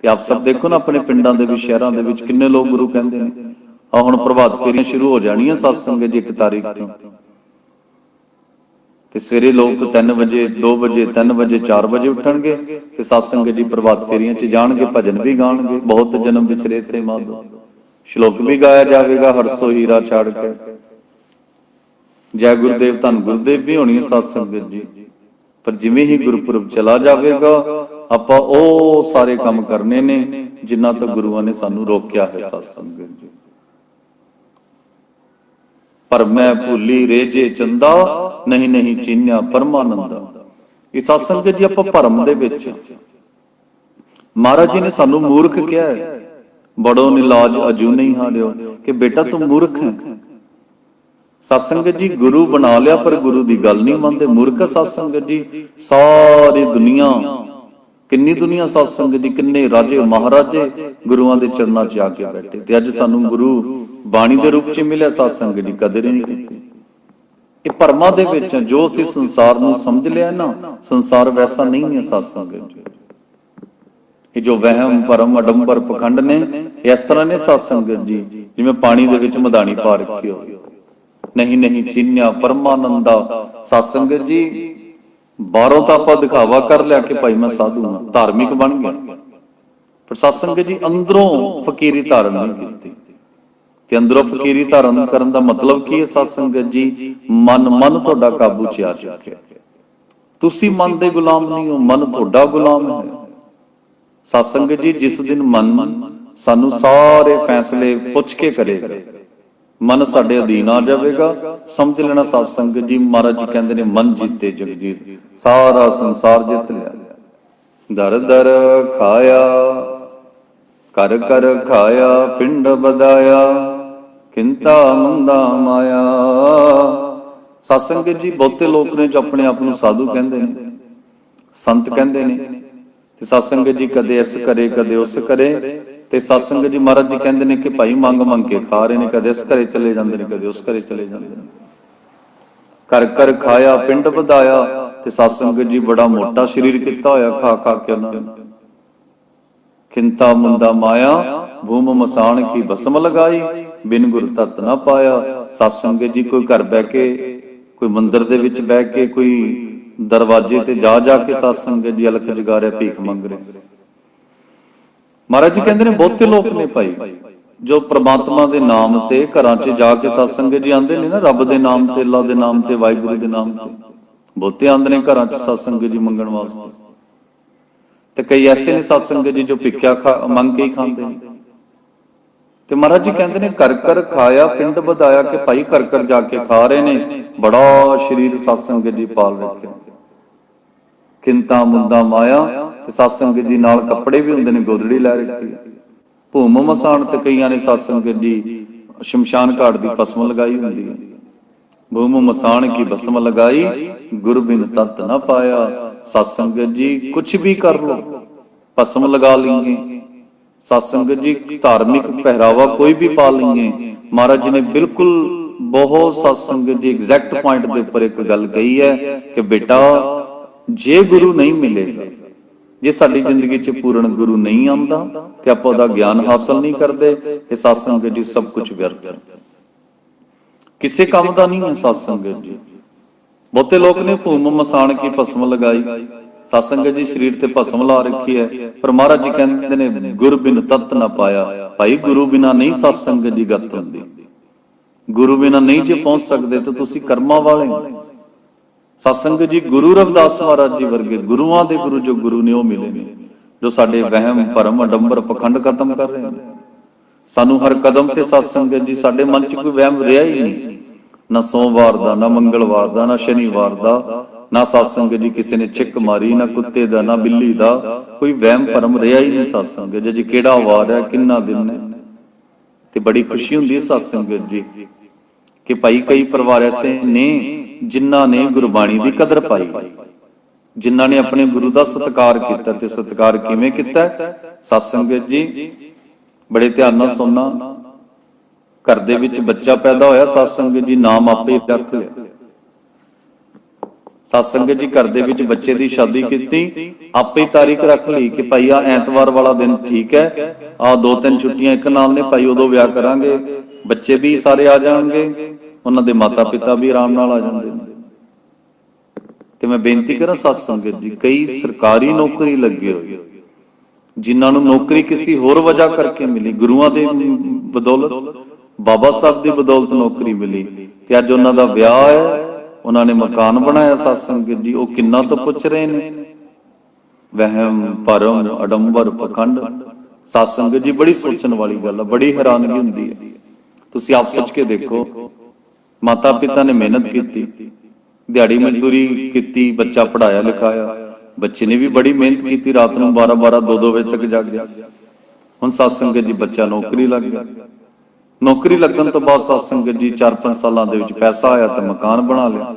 ਤੇ ਆਪ ਸਭ ਦੇਖੋ ਨਾ ਆਪਣੇ ਪਿੰਡਾਂ ਦੇ ਵਿੱਚ ਸ਼ਹਿਰਾਂ ਦੇ ਵਿੱਚ ਕਿੰਨੇ ਲੋਕ ਗੁਰੂ ਕਹਿੰਦੇ ਨੇ। ਆ ਹੁਣ ਪ੍ਰਭਾਤ ਫੇਰੀਆਂ ਸ਼ੁਰੂ ਹੋ ਜਾਣੀਆਂ ਸਤਸੰਗ ਜੀ ਇੱਕ ਤਾਰੀਖ ਤੋਂ। ਤੇ ਸਵੇਰੇ ਲੋਕ 3 ਵਜੇ 2 ਵਜੇ 3 ਵਜੇ 4 ਵਜੇ ਉੱਠਣਗੇ। ਤੇ ਸਤਸੰਗ ਜੀ ਪ੍ਰਭਾਤ ਫੇਰੀਆਂ 'ਚ ਜਾਣਗੇ, ਭਜਨ ਵੀ ਗਾਣਗੇ। ਬਹੁਤ ਜਨਮ ਵਿਚਰੇ ਤੇ ਮਾਧੋ ਸ਼ਲੋਕ ਵੀ ਗਾਇਆ ਜਾਵੇਗਾ ਹਰਸੋ ਹੀਰਾ ਛਾੜ ਕੇ। ਜੈ ਗੁਰਦੇਵ ਧੰਨ ਗੁਰਦੇਵ ਵੀ ਹੋਣੀ ਹੈ ਸਤਸੰਗ ਜੀ। ਪਰ ਜਿਵੇਂ ਹੀ ਗੁਰਪੁਰਬ ਚਲਾ ਜਾਵੇਗਾ, ਆਪਾਂ ਉਹ ਸਾਰੇ ਕੰਮ ਕਰਨੇ ਨੇ, ਜਿਨ੍ਹਾਂ ਤੋਂ ਗੁਰੂਆਂ ਨੇ ਸਾਨੂੰ ਰੋਕਿਆ ਹੈ ਸਤਸੰਗ ਜੀ। ਪਰ ਮੈਂ ਭੁੱਲੀ ਰੇਜੇ ਚੰਦਾ, ਨਹੀਂ ਨਹੀਂ ਚੀਨਿਆ ਪਰਮਾਨੰਦਾ। ਇਹ ਸਤਸੰਗ ਜੀ, ਆਪਾਂ ਭਰਮ ਦੇ ਵਿੱਚ ਮਹਾਰਾਜ ਜੀ ਨੇ ਸਾਨੂੰ ਮੂਰਖ ਕਿਹਾ ਹੈ ਬੜੋ ਨਿਲਾਜ ਅਜੂ ਨਹੀਂ ਹਾਰਿਓ ਕਿ ਬੇਟਾ ਤੂੰ ਮੂਰਖ ਹੈ। ਸਤਸੰਗ ਜੀ, ਗੁਰੂ ਬਣਾ ਲਿਆ, ਪਰ ਗੁਰੂ ਦੀ ਗੱਲ ਨਹੀਂ ਮੰਨਦੇ। ਮੂਰਖ ਸਤਸੰਗ ਜੀ, ਸਾਰੀ ਦੁਨੀਆ। ਕਿੰਨੀ ਦੁਨੀਆ ਸਤਸੰਗ ਜੀ, ਕਿੰਨੇ ਰਾਜੇ, ਮਹਾਰਾਜੇ ਗੁਰੂਆਂ ਦੇ ਚਰਨਾਂ 'ਚ ਆ ਕੇ ਬੈਠੇ ਤੇ ਅੱਜ ਸਾਨੂੰ ਗੁਰੂ ਬਾਣੀ ਦੇ ਰੂਪ 'ਚ ਮਿਲਿਆ ਸਤਸੰਗ ਜੀ ਕਦਰ ਨਹੀਂ ਕੀਤੀ। ਇਹ ਪਰਮਾ ਦੇ ਵਿੱਚ ਜੋ ਅਸੀਂ ਸੰਸਾਰ ਨੂੰ ਸਮਝ ਲਿਆ ਨਾ, ਸੰਸਾਰ ਵੈਸਾ ਨਹੀਂ ਹੈ ਸਤਸੰਗ ਜੀ। ਇਹ ਜੋ ਵਹਿਮ, ਭਰਮ, ਅਡੰਬਰ, ਪਖੰਡ ਨੇ ਇਸ ਤਰ੍ਹਾਂ ਨੇ ਸਤਸੰਗਤ ਜੀ, ਜਿਵੇਂ ਪਾਣੀ ਦੇ ਵਿੱਚ ਮਧਾਣੀ ਪਾ ਰੱਖੀ ਹੋਵੇ। ਨਹੀਂ ਨਹੀਂ, ਚੀਨਿਆ, ਪਰਮਾਨੰਦਾ ਸਤਸੰਗਤ ਜੀ, ਬਾਹਰੋਂ ਤਾਂ ਆਪਾਂ ਦਿਖਾਵਾ ਕਰ ਲਿਆ ਕਿ ਭਾਈ ਮੈਂ ਸਾਧੂ ਹਾਂ, ਧਾਰਮਿਕ ਬਣ ਗਿਆ। ਪਰ ਸਤਸੰਗਤ ਜੀ, ਅੰਦਰੋਂ ਫਕੀਰੀ ਧਾਰਨ ਨਹੀਂ ਕੀਤੀ। ਤੇ ਅੰਦਰੋਂ ਫਕੀਰੀ ਧਾਰਨ ਕਰਨ ਦਾ ਮਤਲਬ ਕੀ ਹੈ ਸਤਸੰਗਤ ਜੀ? ਮਨ ਮਨ ਤੁਹਾਡਾ ਕਾਬੂ 'ਚ ਆ ਚੁੱਕਿਆ। ਤੁਸੀਂ ਮਨ ਦੇ ਗੁਲਾਮ ਨਹੀਂ ਹੋ, ਮਨ ਤੁਹਾਡਾ ਗੁਲਾਮ ਹੈ। ਸਤਸੰਗ ਜੀ, ਜਿਸ ਦਿਨ ਮਨ ਸਾਨੂੰ ਸਾਰੇ ਫੈਸਲੇ ਪੁੱਛ ਕੇ ਕਰੇਗਾ, ਮਨ ਸਾਡੇ ਅਧੀਨ ਆ ਜਾਵੇਗਾ। ਸਮਝ ਲੈਣਾ ਸਤਸੰਗ ਜੀ, ਮਹਾਰਾਜ ਜੀ ਕਹਿੰਦੇ ਨੇ, ਮਨ ਜੀਤੇ ਜਗਜੀਤ, ਸਾਰਾ ਸੰਸਾਰ ਜਿੱਤ ਲਿਆ। ਦਰ ਦਰ ਖਾਇਆ, ਕਰ ਕਰ ਖਾਇਆ, ਪਿੰਡ ਬਦਾਇਆ ਕਿੰਤਾ ਮੰਦਾ ਮਾਇਆ। ਸਤਸੰਗ ਜੀ, ਬਹੁਤੇ ਲੋਕ ਨੇ ਜੋ ਆਪਣੇ ਆਪ ਨੂੰ ਸਾਧੂ ਕਹਿੰਦੇ ਨੇ, ਸੰਤ ਕਹਿੰਦੇ ਨੇ ਤੇ ਸਤਸੰਗ ਜੀ ਕਦੇ ਇਸ ਕਰੇ ਕਦੇ ਉਸ ਕਰੇ ਤੇ ਸਤਸੰਗ ਜੀ ਮਹਾਰਾਜ ਜੀ ਕਹਿੰਦੇ ਨੇ ਕਿ ਭਾਈ ਮੰਗ ਮੰਗ ਕੇ ਖਾ ਰਹੇ ਨੇ ਕਦੇ ਇਸ ਘਰੇ ਚਲੇ ਜਾਂਦੇ ਨੇ ਕਦੇ ਉਸ ਘਰੇ ਚਲੇ ਜਾਂਦੇ ਨੇ। ਕਰ ਕਰ ਖਾਇਆ ਪਿੰਡ ਵਧਾਇਆ ਤੇ ਸਤਸੰਗ ਜੀ ਬੜਾ ਮੋਟਾ ਸਰੀਰ ਕੀਤਾ ਹੋਇਆ ਖਾ ਖਾ ਕੇ ਉਹਨਾਂ ਨੇ। ਖਿੰਤਾ ਮੁੰਦਾ ਮਾਇਆ ਭੂਮ ਮਸਾਣ ਕੀ ਬਸਮ ਲਗਾਈ ਬਿਨ ਗੁਰ ਤਤ ਨਾ ਪਾਇਆ। ਸਤਸੰਗ ਜੀ ਕੋਈ ਘਰ ਬਹਿ ਕੇ ਕੋਈ ਮੰਦਿਰ ਦੇ ਵਿੱਚ ਬਹਿ ਕੇ ਕੋਈ ਦਰਵਾਜ਼ੇ ਤੇ ਜਾ ਜਾ ਕੇ ਸਤਸੰਗ ਜੀ ਅਲਖ ਜਗਾ ਰਿਹਾ। ਭੀਖ ਮੰਗ ਰਿਹਾ। ਮਹਾਰਾਜ ਜੀ ਕਹਿੰਦੇ ਨੇ ਬਹੁਤੇ ਲੋਕ ਨੇ ਭਾਈ। ਜੋ ਪ੍ਰਮਾਤਮਾ ਦੇ ਨਾਮ ਤੇ ਘਰਾਂ 'ਚ ਜਾ ਕੇ ਸਤਸੰਗ ਜੀ ਆਂਦੇ ਨੇ ਨਾ ਰੱਬ ਦੇ ਨਾਮ ਤੇ ਅੱਲਾ ਦੇ ਨਾਮ ਤੇ ਵਾਹਿਗੁਰੂ ਦੇ ਨਾਮ ਤੇ। ਬਹੁਤੇ ਆਂਦੇ ਨੇ ਘਰਾਂ 'ਚ ਸਤਸੰਗ ਜੀ ਮੰਗਣ ਵਾਸਤੇ। ਤੇ ਕਈ ਐਸੇ ਨੇ ਸਤਸੰਗ ਜੀ ਜੋ ਭਿੱਖਿਆ ਖਾ- ਮੰਗ ਕੇ ਹੀ ਖਾਂਦੇ ਨੇ। ਤੇ ਮਹਾਰਾਜ ਜੀ ਕਹਿੰਦੇ ਨੇ ਕਰ ਕਰ ਖਾਇਆ ਪਿੰਡ ਵਧਾਇਆ ਕਿ ਭਾਈ ਕਰ ਕਰ ਜਾ ਕੇ ਖਾ ਰਹੇ ਨੇ। ਬੜਾ ਸ਼ਰੀਰ ਸਤਸੰਗ ਜੀ ਪਾਲ ਰੱਖਿਆ। ਕਿੰਤਾ ਮੁੰਦਾ ਮਾਇਆ ਤੇ ਸਤਸੰਗ ਜੀ ਨਾਲ ਕੱਪੜੇ ਵੀ ਹੁੰਦੇ ਨੇ, ਗੋਦੜੀ ਲੈ ਰੱਖੀ। ਭੂਮ ਮਸਾਣ ਤੇ ਕਈਆਂ ਨੇ ਸਤਸੰਗ ਜੀ ਸ਼ਮਸ਼ਾਨ ਘਾਟ ਦੀ ਭਸਮ ਲਗਾਈ ਹੁੰਦੀ ਹੈ। ਭੂਮ ਮਸਾਣ ਕੀ ਭਸਮ ਲਗਾਈ? ਗੁਰ ਬਿਨ ਤਤ ਨਾ ਪਾਇਆ। ਸਤਸੰਗ ਜੀ ਕੁਝ ਵੀ ਕਰ ਲੋ ਪਸਮ ਲਗਾ ਲਈਏ। ਸਤਸੰਗ ਜੀ ਧਾਰਮਿਕ ਪਹਿਰਾਵਾ ਕੋਈ ਵੀ ਪਾ ਲਈਏ। ਮਹਾਰਾਜ ਜੀ ਨੇ ਬਿਲਕੁਲ ਬਹੁਤ ਸਤਸੰਗ ਜੀ ਐਗਜ਼ੈਕਟ ਪੁਆਇੰਟ ਦੇ ਉੱਪਰ ਇੱਕ ਗੱਲ ਕਹੀ ਹੈ ਕਿ ਬੇਟਾ ਜੇ ਗੁਰੂ ਨਹੀਂ ਮਿਲੇਗਾ, ਜੇ ਸਾਡੀ ਜ਼ਿੰਦਗੀ 'ਚ ਪੂਰਨ ਗੁਰੂ ਨਹੀਂ ਆਉਂਦਾ, ਤੇ ਆਪਾਂ ਉਹਦਾ ਗਿਆਨ ਹਾਸਲ ਨਹੀਂ ਕਰਦੇ, ਇਹ ਸਤਸੰਗ ਜੀ ਸਭ ਕੁਝ ਵਿਅਰਥ ਹੈ। ਕਿਸੇ ਕੰਮ ਦਾ ਨਹੀਂ ਹੈ ਸਤਸੰਗ ਜੀ। ਬਹੁਤੇ ਲੋਕ ਨੇ ਭੂਮ ਮਸਾਣ ਕੀ ਭਸਮ ਲਗਾਈ। ਸਤਸੰਗ ਜੀ ਸਰੀਰ ਤੇ ਭਸਮ ਲਾ ਰੱਖੀ ਹੈ। ਪਰ ਮਹਾਰਾਜ ਜੀ ਕਹਿੰਦੇ ਨੇ, ਗੁਰ ਬਿਨ ਤਤ ਨਾ ਪਾਇਆ। ਭਾਈ ਗੁਰੂ ਬਿਨਾ ਨਹੀਂ ਸਤਸੰਗ ਦੀ ਗੱਤ ਹੁੰਦੀ। ਗੁਰੂ ਬਿਨਾ ਨਹੀਂ ਜੇ ਪਹੁੰਚ ਸਕਦੇ, ਤਾਂ ਤੁਸੀਂ ਕਰਮਾਂ ਵਾਲੇ ਹੋ। ਸਤਸੰਗ ਜੀ, ਗੁਰੂ ਰਵਿਦਾਸ ਮਹਾਰਾਜ ਜੀ ਵਰਗੇ ਗੁਰੂਆਂ ਦੇ ਗੁਰੂ ਜੋ ਗੁਰੂ ਨੇ ਉਹ ਮਿਲੇ ਨੇ, ਜੋ ਸਾਡੇ ਵਹਿਮ, ਭਰਮ, ਅਡੰਬਰ ਪਖੰਡ ਖਤਮ ਕਰ ਰਹੇ ਨੇ। ਸਾਨੂੰ ਹਰ ਕਦਮ ਤੇ ਸਤਸੰਗ ਜੀ, ਸਾਡੇ ਮਨ 'ਚ ਕੋਈ ਵਹਿਮ ਰਿਹਾ ਹੀ ਨਹੀਂ। ਨਾ ਸੋਮਵਾਰ ਦਾ, ਨਾ ਮੰਗਲਵਾਰ ਦਾ, ਨਾ ਸ਼ਨੀਵਾਰ ਦਾ, ਨਾ ਸਤਸੰਗ ਜੀ ਕਿਸੇ ਨੇ ਛਿੱਕ ਮਾਰੀ, ਨਾ ਕੁੱਤੇ ਦਾ, ਨਾ ਬਿੱਲੀ ਦਾ, ਕੋਈ ਵਹਿਮ, ਭਰਮ ਰਿਹਾ ਹੀ ਨਹੀਂ ਸਤਸੰਗ ਜੀ। ਜੀ ਕਿਹੜਾ ਵਾਰ ਹੈ, ਕਿੰਨਾ ਦਿਨ ਹੈ? ਤੇ ਬੜੀ ਖੁਸ਼ੀ ਹੁੰਦੀ ਹੈ ਸਤਸੰਗ ਜੀ, ਕਿ ਭਾਈ ਕਈ ਪਰਿਵਾਰ ਐਸੇ ਨੇ ਜਿਨ੍ਹਾਂ ਨੇ ਗੁਰਬਾਣੀ ਦੀ ਕਦਰ ਪਾਈ। ਜਿਨ੍ਹਾਂ ਨੇ ਆਪਣੇ ਗੁਰੂ ਦਾ ਸਤਿਕਾਰ ਕੀਤਾ ਤੇ ਸਤਿਕਾਰ ਕਿਵੇਂ ਕੀਤਾ? ਸਤ ਸੰਗਤ ਜੀ ਬੜੇ ਧਿਆਨ ਨਾਲ ਸੁਣਨਾ। ਘਰ ਦੇ ਵਿੱਚ ਬੱਚਾ ਪੈਦਾ ਹੋਇਆ ਸਤ ਸੰਗਤ ਜੀ ਨਾਮ ਆਪੇ ਰੱਖ ਲਿਆ। ਸਤ ਸੰਗਤ ਜੀ ਘਰ ਦੇ ਵਿੱਚ ਬੱਚੇ ਦੀ ਸ਼ਾਦੀ ਕੀਤੀ ਆਪੇ ਤਾਰੀਖ ਰੱਖ ਲਈ ਕਿ ਭਾਈ ਆ ਐਤਵਾਰ ਵਾਲਾ ਦਿਨ ਠੀਕ ਹੈ ਆ ਦੋ ਤਿੰਨ ਛੁੱਟੀਆਂ ਇੱਕ ਨਾਲ ਨੇ ਭਾਈ ਉਦੋਂ ਵਿਆਹ ਕਰਾਂਗੇ। ਬੱਚੇ ਵੀ ਸਾਰੇ ਆ ਜਾਣਗੇ। ਉਹਨਾਂ ਦੇ ਮਾਤਾ ਪਿਤਾ ਵੀ ਆਰਾਮ ਨਾਲ ਆ ਜਾਂਦੇ ਨੇ। ਤੇ ਮੈਂ ਬੇਨਤੀ ਕਰਾਂ ਸਤ ਸੰਗਤ ਜੀ, ਕਈ ਸਰਕਾਰੀ ਨੌਕਰੀ ਲੱਗੇ ਹੋਏ। ਜਿਨ੍ਹਾਂ ਨੂੰ ਨੌਕਰੀ ਕਿਸੇ ਹੋਰ ਵਜ੍ਹਾ ਕਰਕੇ ਮਿਲੀ, ਗੁਰੂਆਂ ਦੇ ਬਦੌਲਤ, ਬਾਬਾ ਸਾਹਿਬ ਦੀ ਬਦੌਲਤ ਨੌਕਰੀ ਮਿਲੀ। ਤੇ ਅੱਜ ਉਹਨਾਂ ਦਾ ਵਿਆਹ ਹੈ, ਉਹਨਾਂ ਨੇ ਮਕਾਨ ਬਣਾਇਆ ਸਤ ਸੰਗਤ ਜੀ, ਉਹ ਕਿੰਨਾ ਤੋਂ ਪੁੱਛ ਰਹੇ ਨੇ? ਵਹਿਮ, ਭਰਮ, ਅਡੰਬਰ, ਪਖੰਡ। ਸਤ ਸੰਗਤ ਜੀ, ਬੜੀ ਸੋਚਣ ਵਾਲੀ ਗੱਲ ਹੈ ਬੜੀ ਹੈਰਾਨਗੀ ਹੁੰਦੀ ਹੈ। ਤੁਸੀਂ ਆਪ ਸੋਚ ਕੇ ਦੇਖੋ ਮਾਤਾ ਪਿਤਾ ਨੇ ਮਿਹਨਤ ਕੀਤੀ, ਦਿਹਾੜੀ ਮਜ਼ਦੂਰੀ ਕੀਤੀ, ਬੱਚਾ ਪੜਾਇਆ ਲਿਖਾਇਆ। ਬੱਚੇ ਨੇ ਵੀ ਬੜੀ ਮਿਹਨਤ ਕੀਤੀ, ਰਾਤ ਨੂੰ 12 12 2 2 ਵਜੇ ਤੱਕ ਜਾਗਿਆ। ਹੁਣ ਸਤ ਸੰਗਤ ਜੀ ਬੱਚਾ ਨੌਕਰੀ ਲੱਗ ਗਿਆ। ਨੌਕਰੀ ਲੱਗਣ ਤੋਂ ਬਾਅਦ ਸਤ ਸੰਗਤ ਜੀ 4-5 ਸਾਲਾਂ ਦੇ ਵਿੱਚ ਪੈਸਾ ਆਇਆ ਤੇ ਮਕਾਨ ਬਣਾ ਲਿਆ।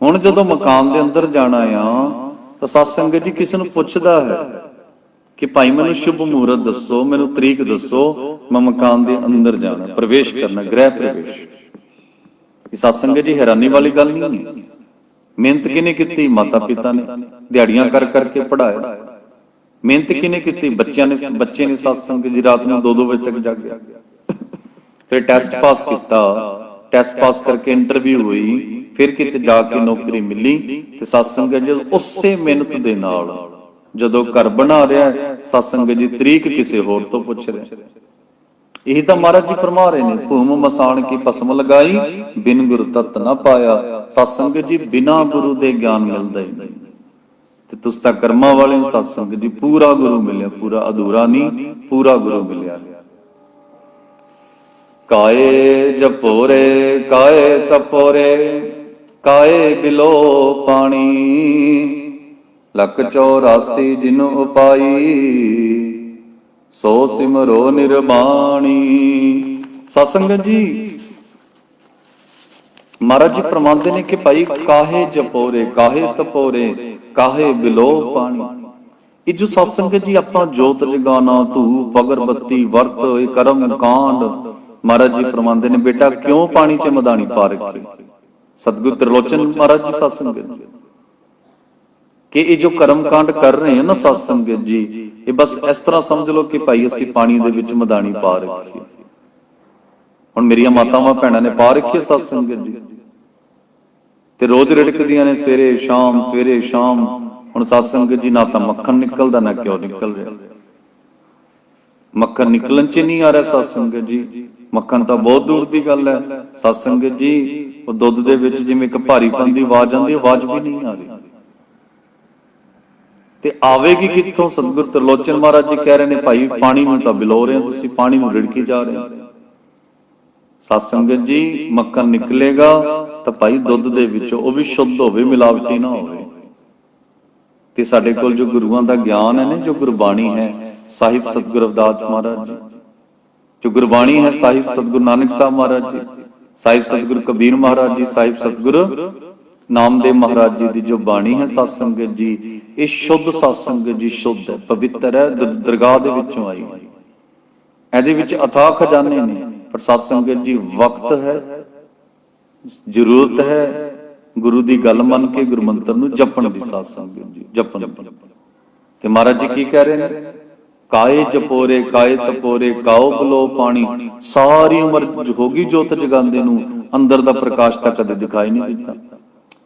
ਹੁਣ ਜਦੋਂ ਮਕਾਨ ਦੇ ਅੰਦਰ ਜਾਣਾ ਆ, ਤਾਂ ਸਤ ਸੰਗਤ ਜੀ ਕਿਸੇ ਨੂੰ ਪੁੱਛਦਾ ਹੈ ਕਿ ਭਾਈ ਮੈਨੂੰ ਸ਼ੁਭ ਮਹੂਰਤ ਦੱਸੋ, ਮੈਨੂੰ ਤਰੀਕ ਦੱਸੋ, ਮੈਂ ਮਕਾਨ ਦੇ ਅੰਦਰ ਜਾਣਾ, ਪ੍ਰਵੇਸ਼ ਕਰਨਾ, ਗ੍ਰਹਿ ਪ੍ਰਵੇਸ਼। ਇਹ ਸੰਗਤ ਜੀ, ਹੈਰਾਨੀ ਵਾਲੀ ਗੱਲ ਨਹੀਂ ਹੈ। ਮਿਹਨਤ ਕਿਨੇ ਕੀਤੀ? ਮਾਤਾ ਪਿਤਾ ਨੇ ਦਿਹਾੜੀਆਂ ਕਰ ਕਰਕੇ ਪੜਾਇਆ ਮਿਹਨਤ ਕਿਨੇ ਕੀਤੀ? ਬੱਚਿਆਂ ਨੇ ਬੱਚੇ ਨੇ ਸਤ ਸੰਗਤ ਜੀ, ਰਾਤ ਨੂੰ 2-2 ਵਜੇ ਤੱਕ ਜਾਗਿਆ। ਫਿਰ ਟੈਸਟ ਪਾਸ ਕੀਤਾ। ਟੈਸਟ ਪਾਸ ਕਰਕੇ ਇੰਟਰਵਿਊ ਹੋਈ। ਫਿਰ ਕਿਤੇ ਜਾ ਕੇ ਨੌਕਰੀ ਮਿਲੀ ਤੇ ਸਤ ਸੰਗਤ ਜੀ, ਉਸੇ ਮਿਹਨਤ ਦੇ ਨਾਲ ਜਦੋਂ ਘਰ ਬਣਾ ਰਿਹਾ, ਸਤ ਸੰਗਤ ਜੀ, ਤਰੀਕ ਕਿਸੇ ਹੋਰ ਤੋਂ ਪੁੱਛ ਰਿਹਾ। ਇਹੀ ਤਾਂ ਮਹਾਰਾਜ ਜੀ ਫਰਮਾ ਰਹੇ ਨੇ, ਭੂਮ ਮਸਾਣ ਕੀ ਭਸਮ ਲਗਾਈ, ਬਿਨ ਗੁਰ ਤਤ ਨਾ ਪਾਇਆ ਸਤ ਜੀ ਬਿਨਾ ਗੁਰੂ ਦੇ ਗਿਆਨ ਮਿਲਦਾ ਹੀ ਨਹੀਂ। ਤੇ ਤੁਸੀਂ ਤਾਂ ਕਰਮਾਂ ਵਾਲੇ ਨੂੰ ਜੀ ਪੂਰਾ ਗੁਰੂ ਮਿਲਿਆ, ਪੂਰਾ ਅਧੂਰਾ ਨਹੀਂ, ਪੂਰਾ ਗੁਰੂ ਮਿਲਿਆ। ਕਾਏ ਜਪੋਰੇ, ਕਾਏ ਤਪੋਰੇ, ਕਾਏ ਬਿਲੋ ਪਾਣੀ, ਲਖ 84 ਜਿਨੁ ਉਪਾਈ। ਸੋ ਸਿਮਰੋ ਨਿਰਮਾਣੀ। ਸਤਸੰਗਤ ਜੀ, ਮਹਾਰਾਜ ਜੀ ਫਰਮਾਉਂਦੇ ਨੇ ਕਿ ਭਾਈ, ਕਾਹੇ ਜਪੋਰੇ, ਕਾਹੇ ਤਪੋਰੇ, ਕਾਹੇ ਬਿਲੋ ਪਾਣੀ। ਇਹ ਜੋ ਸਤਸੰਗਤ ਜੀ ਆਪਾਂ ਜੋਤ ਜਗਾਣਾ ਧੂਪ ਅਗਰਬੱਤੀ ਵਰਤ, ਇਹ ਕਰਮ ਕਾਂਡ, ਮਹਾਰਾਜ ਜੀ ਫਰਮਾਉਂਦੇ ਨੇ, ਬੇਟਾ ਕਿਉਂ ਪਾਣੀ 'ਚ ਮਦਾਨੀ ਪਾ ਰੱਖੀ? ਸਤਿਗੁਰ ਤ੍ਰਿਲੋਚਨ, ਮਹਾਰਾਜ ਜੀ ਸਤਸੰਗ ਜੀ। ਕਿ ਇਹ ਜੋ ਕਰਮ ਕਾਂਡ ਕਰ ਰਹੇ ਹਾਂ ਨਾ ਸਤਸੰਗਤ ਜੀ, ਇਹ ਬਸ ਇਸ ਤਰ੍ਹਾਂ ਸਮਝ ਲਓ ਕਿ ਭਾਈ ਅਸੀਂ ਪਾਣੀ ਦੇ ਵਿੱਚ ਮਦਾਨੀ ਪਾ ਰੱਖੀ ਹੁਣ ਮੇਰੀਆਂ ਮਾਤਾਵਾਂ ਭੈਣਾਂ ਨੇ ਪਾ ਰੱਖੀ ਸਤਸੰਗਤ ਜੀ। ਤੇ ਰੋਜ਼ ਰਿੜਕਦੀਆਂ ਨੇ ਸਵੇਰੇ ਸ਼ਾਮ ਸਵੇਰੇ ਸ਼ਾਮ, ਹੁਣ ਸਤਸੰਗਤ ਜੀ ਨਾ ਤਾਂ ਮੱਖਣ ਨਿਕਲਦਾ, ਨਾ ਕਿਉਂ ਨਿਕਲ ਰਿਹਾ। ਮੱਖਣ ਨਿਕਲਣ ਚ ਨਹੀਂ ਆ ਰਿਹਾ ਸਤਸੰਗਤ ਜੀ। ਮੱਖਣ ਤਾਂ ਬਹੁਤ ਦੂਰ ਦੀ ਗੱਲ ਹੈ। ਸਤਸੰਗਤ ਜੀ, ਉਹ ਦੁੱਧ ਦੇ ਵਿੱਚ ਜਿਵੇਂ ਇੱਕ ਭਾਰੀਪਨ ਦੀ ਆਵਾਜ਼ ਆਉਂਦੀ ਆਵਾਜ਼ ਵੀ ਨਹੀਂ ਆ ਰਹੀ। ਤੇ ਆਵੇਗੀ ਕਿੱਥੋਂ? ਸਤਿਗੁਰ ਤਰਲੋਚਨ ਮਹਾਰਾਜ ਜੀ ਕਹਿ ਰਹੇ ਨੇ, ਭਾਈ, ਪਾਣੀ ਨੂੰ ਤਾਂ ਬਿਲੋ ਰਹੇ ਹੋ ਤੁਸੀਂ, ਪਾਣੀ ਨੂੰ ਰਿੜਕੀ ਜਾ ਰਹੇ ਹੋ। ਸਤ ਸੰਗਤ ਜੀ ਮੱਖਣ ਨਿਕਲੇਗਾ ਤਾਂ ਭਾਈ ਦੁੱਧ ਦੇ ਵਿੱਚੋਂ ਉਹ ਵੀ ਸ਼ੁੱਧ ਹੋਵੇ, ਮਿਲਾਵਟੀ ਨਾ ਹੋਵੇ। ਤੇ ਸਾਡੇ ਕੋਲ ਜੋ ਗੁਰੂਆਂ ਦਾ ਗਿਆਨ ਹੈ ਨੇ, ਜੋ ਗੁਰਬਾਣੀ ਹੈ, ਸਾਹਿਬ ਸਤਿਗੁਰ ਅਵਦਾਸ ਮਹਾਰਾਜ ਜੀ। ਜੋ ਗੁਰਬਾਣੀ ਹੈ, ਸਾਹਿਬ ਸਤਿਗੁਰ ਨਾਨਕ ਸਾਹਿਬ ਮਹਾਰਾਜ ਜੀ, ਸਾਹਿਬ ਸਤਿਗੁਰ ਕਬੀਰ ਮਹਾਰਾਜ ਜੀ, ਸਾਹਿਬ ਸਤਿਗੁਰ ਨਾਮਦੇਵ ਮਹਾਰਾਜ ਜੀ ਦੀ ਜੋ ਬਾਣੀ ਹੈ ਸਤ ਸੰਗਤ ਜੀ, ਇਹ ਸ਼ੁੱਧ ਸਤ ਸੰਗਤ ਜੀ ਸ਼ੁੱਧ ਹੈ, ਪਵਿੱਤਰ ਹੈ ਦਰਗਾਹ ਦੇ ਵਿੱਚੋਂ ਆਈ ਇਹਦੇ ਵਿੱਚ ਅਥਾਹ ਖਜ਼ਾਨੇ ਨੇ, ਪਰ ਸਤ ਸੰਗਤ ਜੀ ਵਕਤ ਹੈ, ਜ਼ਰੂਰਤ ਹੈ, ਗੁਰੂ ਦੀ ਗੱਲ ਮੰਨ ਕੇ ਗੁਰਮੰਤਰ ਨੂੰ ਜਪਣ ਦੀ ਸਤ ਸੰਗਤ ਜੀ, ਜਪਣ ਤੇ ਮਹਾਰਾਜ ਜੀ ਕੀ ਕਹਿ ਰਹੇ ਨੇ? ਕਾਏ ਜਪੋਰੇ, ਕਾਏ ਤਪੋਰੇ, ਕਾਓ ਬਲੋ ਪਾਣੀ, ਸਾਰੀ ਉਮਰ ਹੋਗੀ ਜੋਤ ਜਗਾਉਂਦੇ ਨੂੰ ਅੰਦਰ ਦਾ ਪ੍ਰਕਾਸ਼ ਤਾਂ ਕਦੇ ਦਿਖਾਈ ਨਹੀਂ ਦਿੱਤਾ।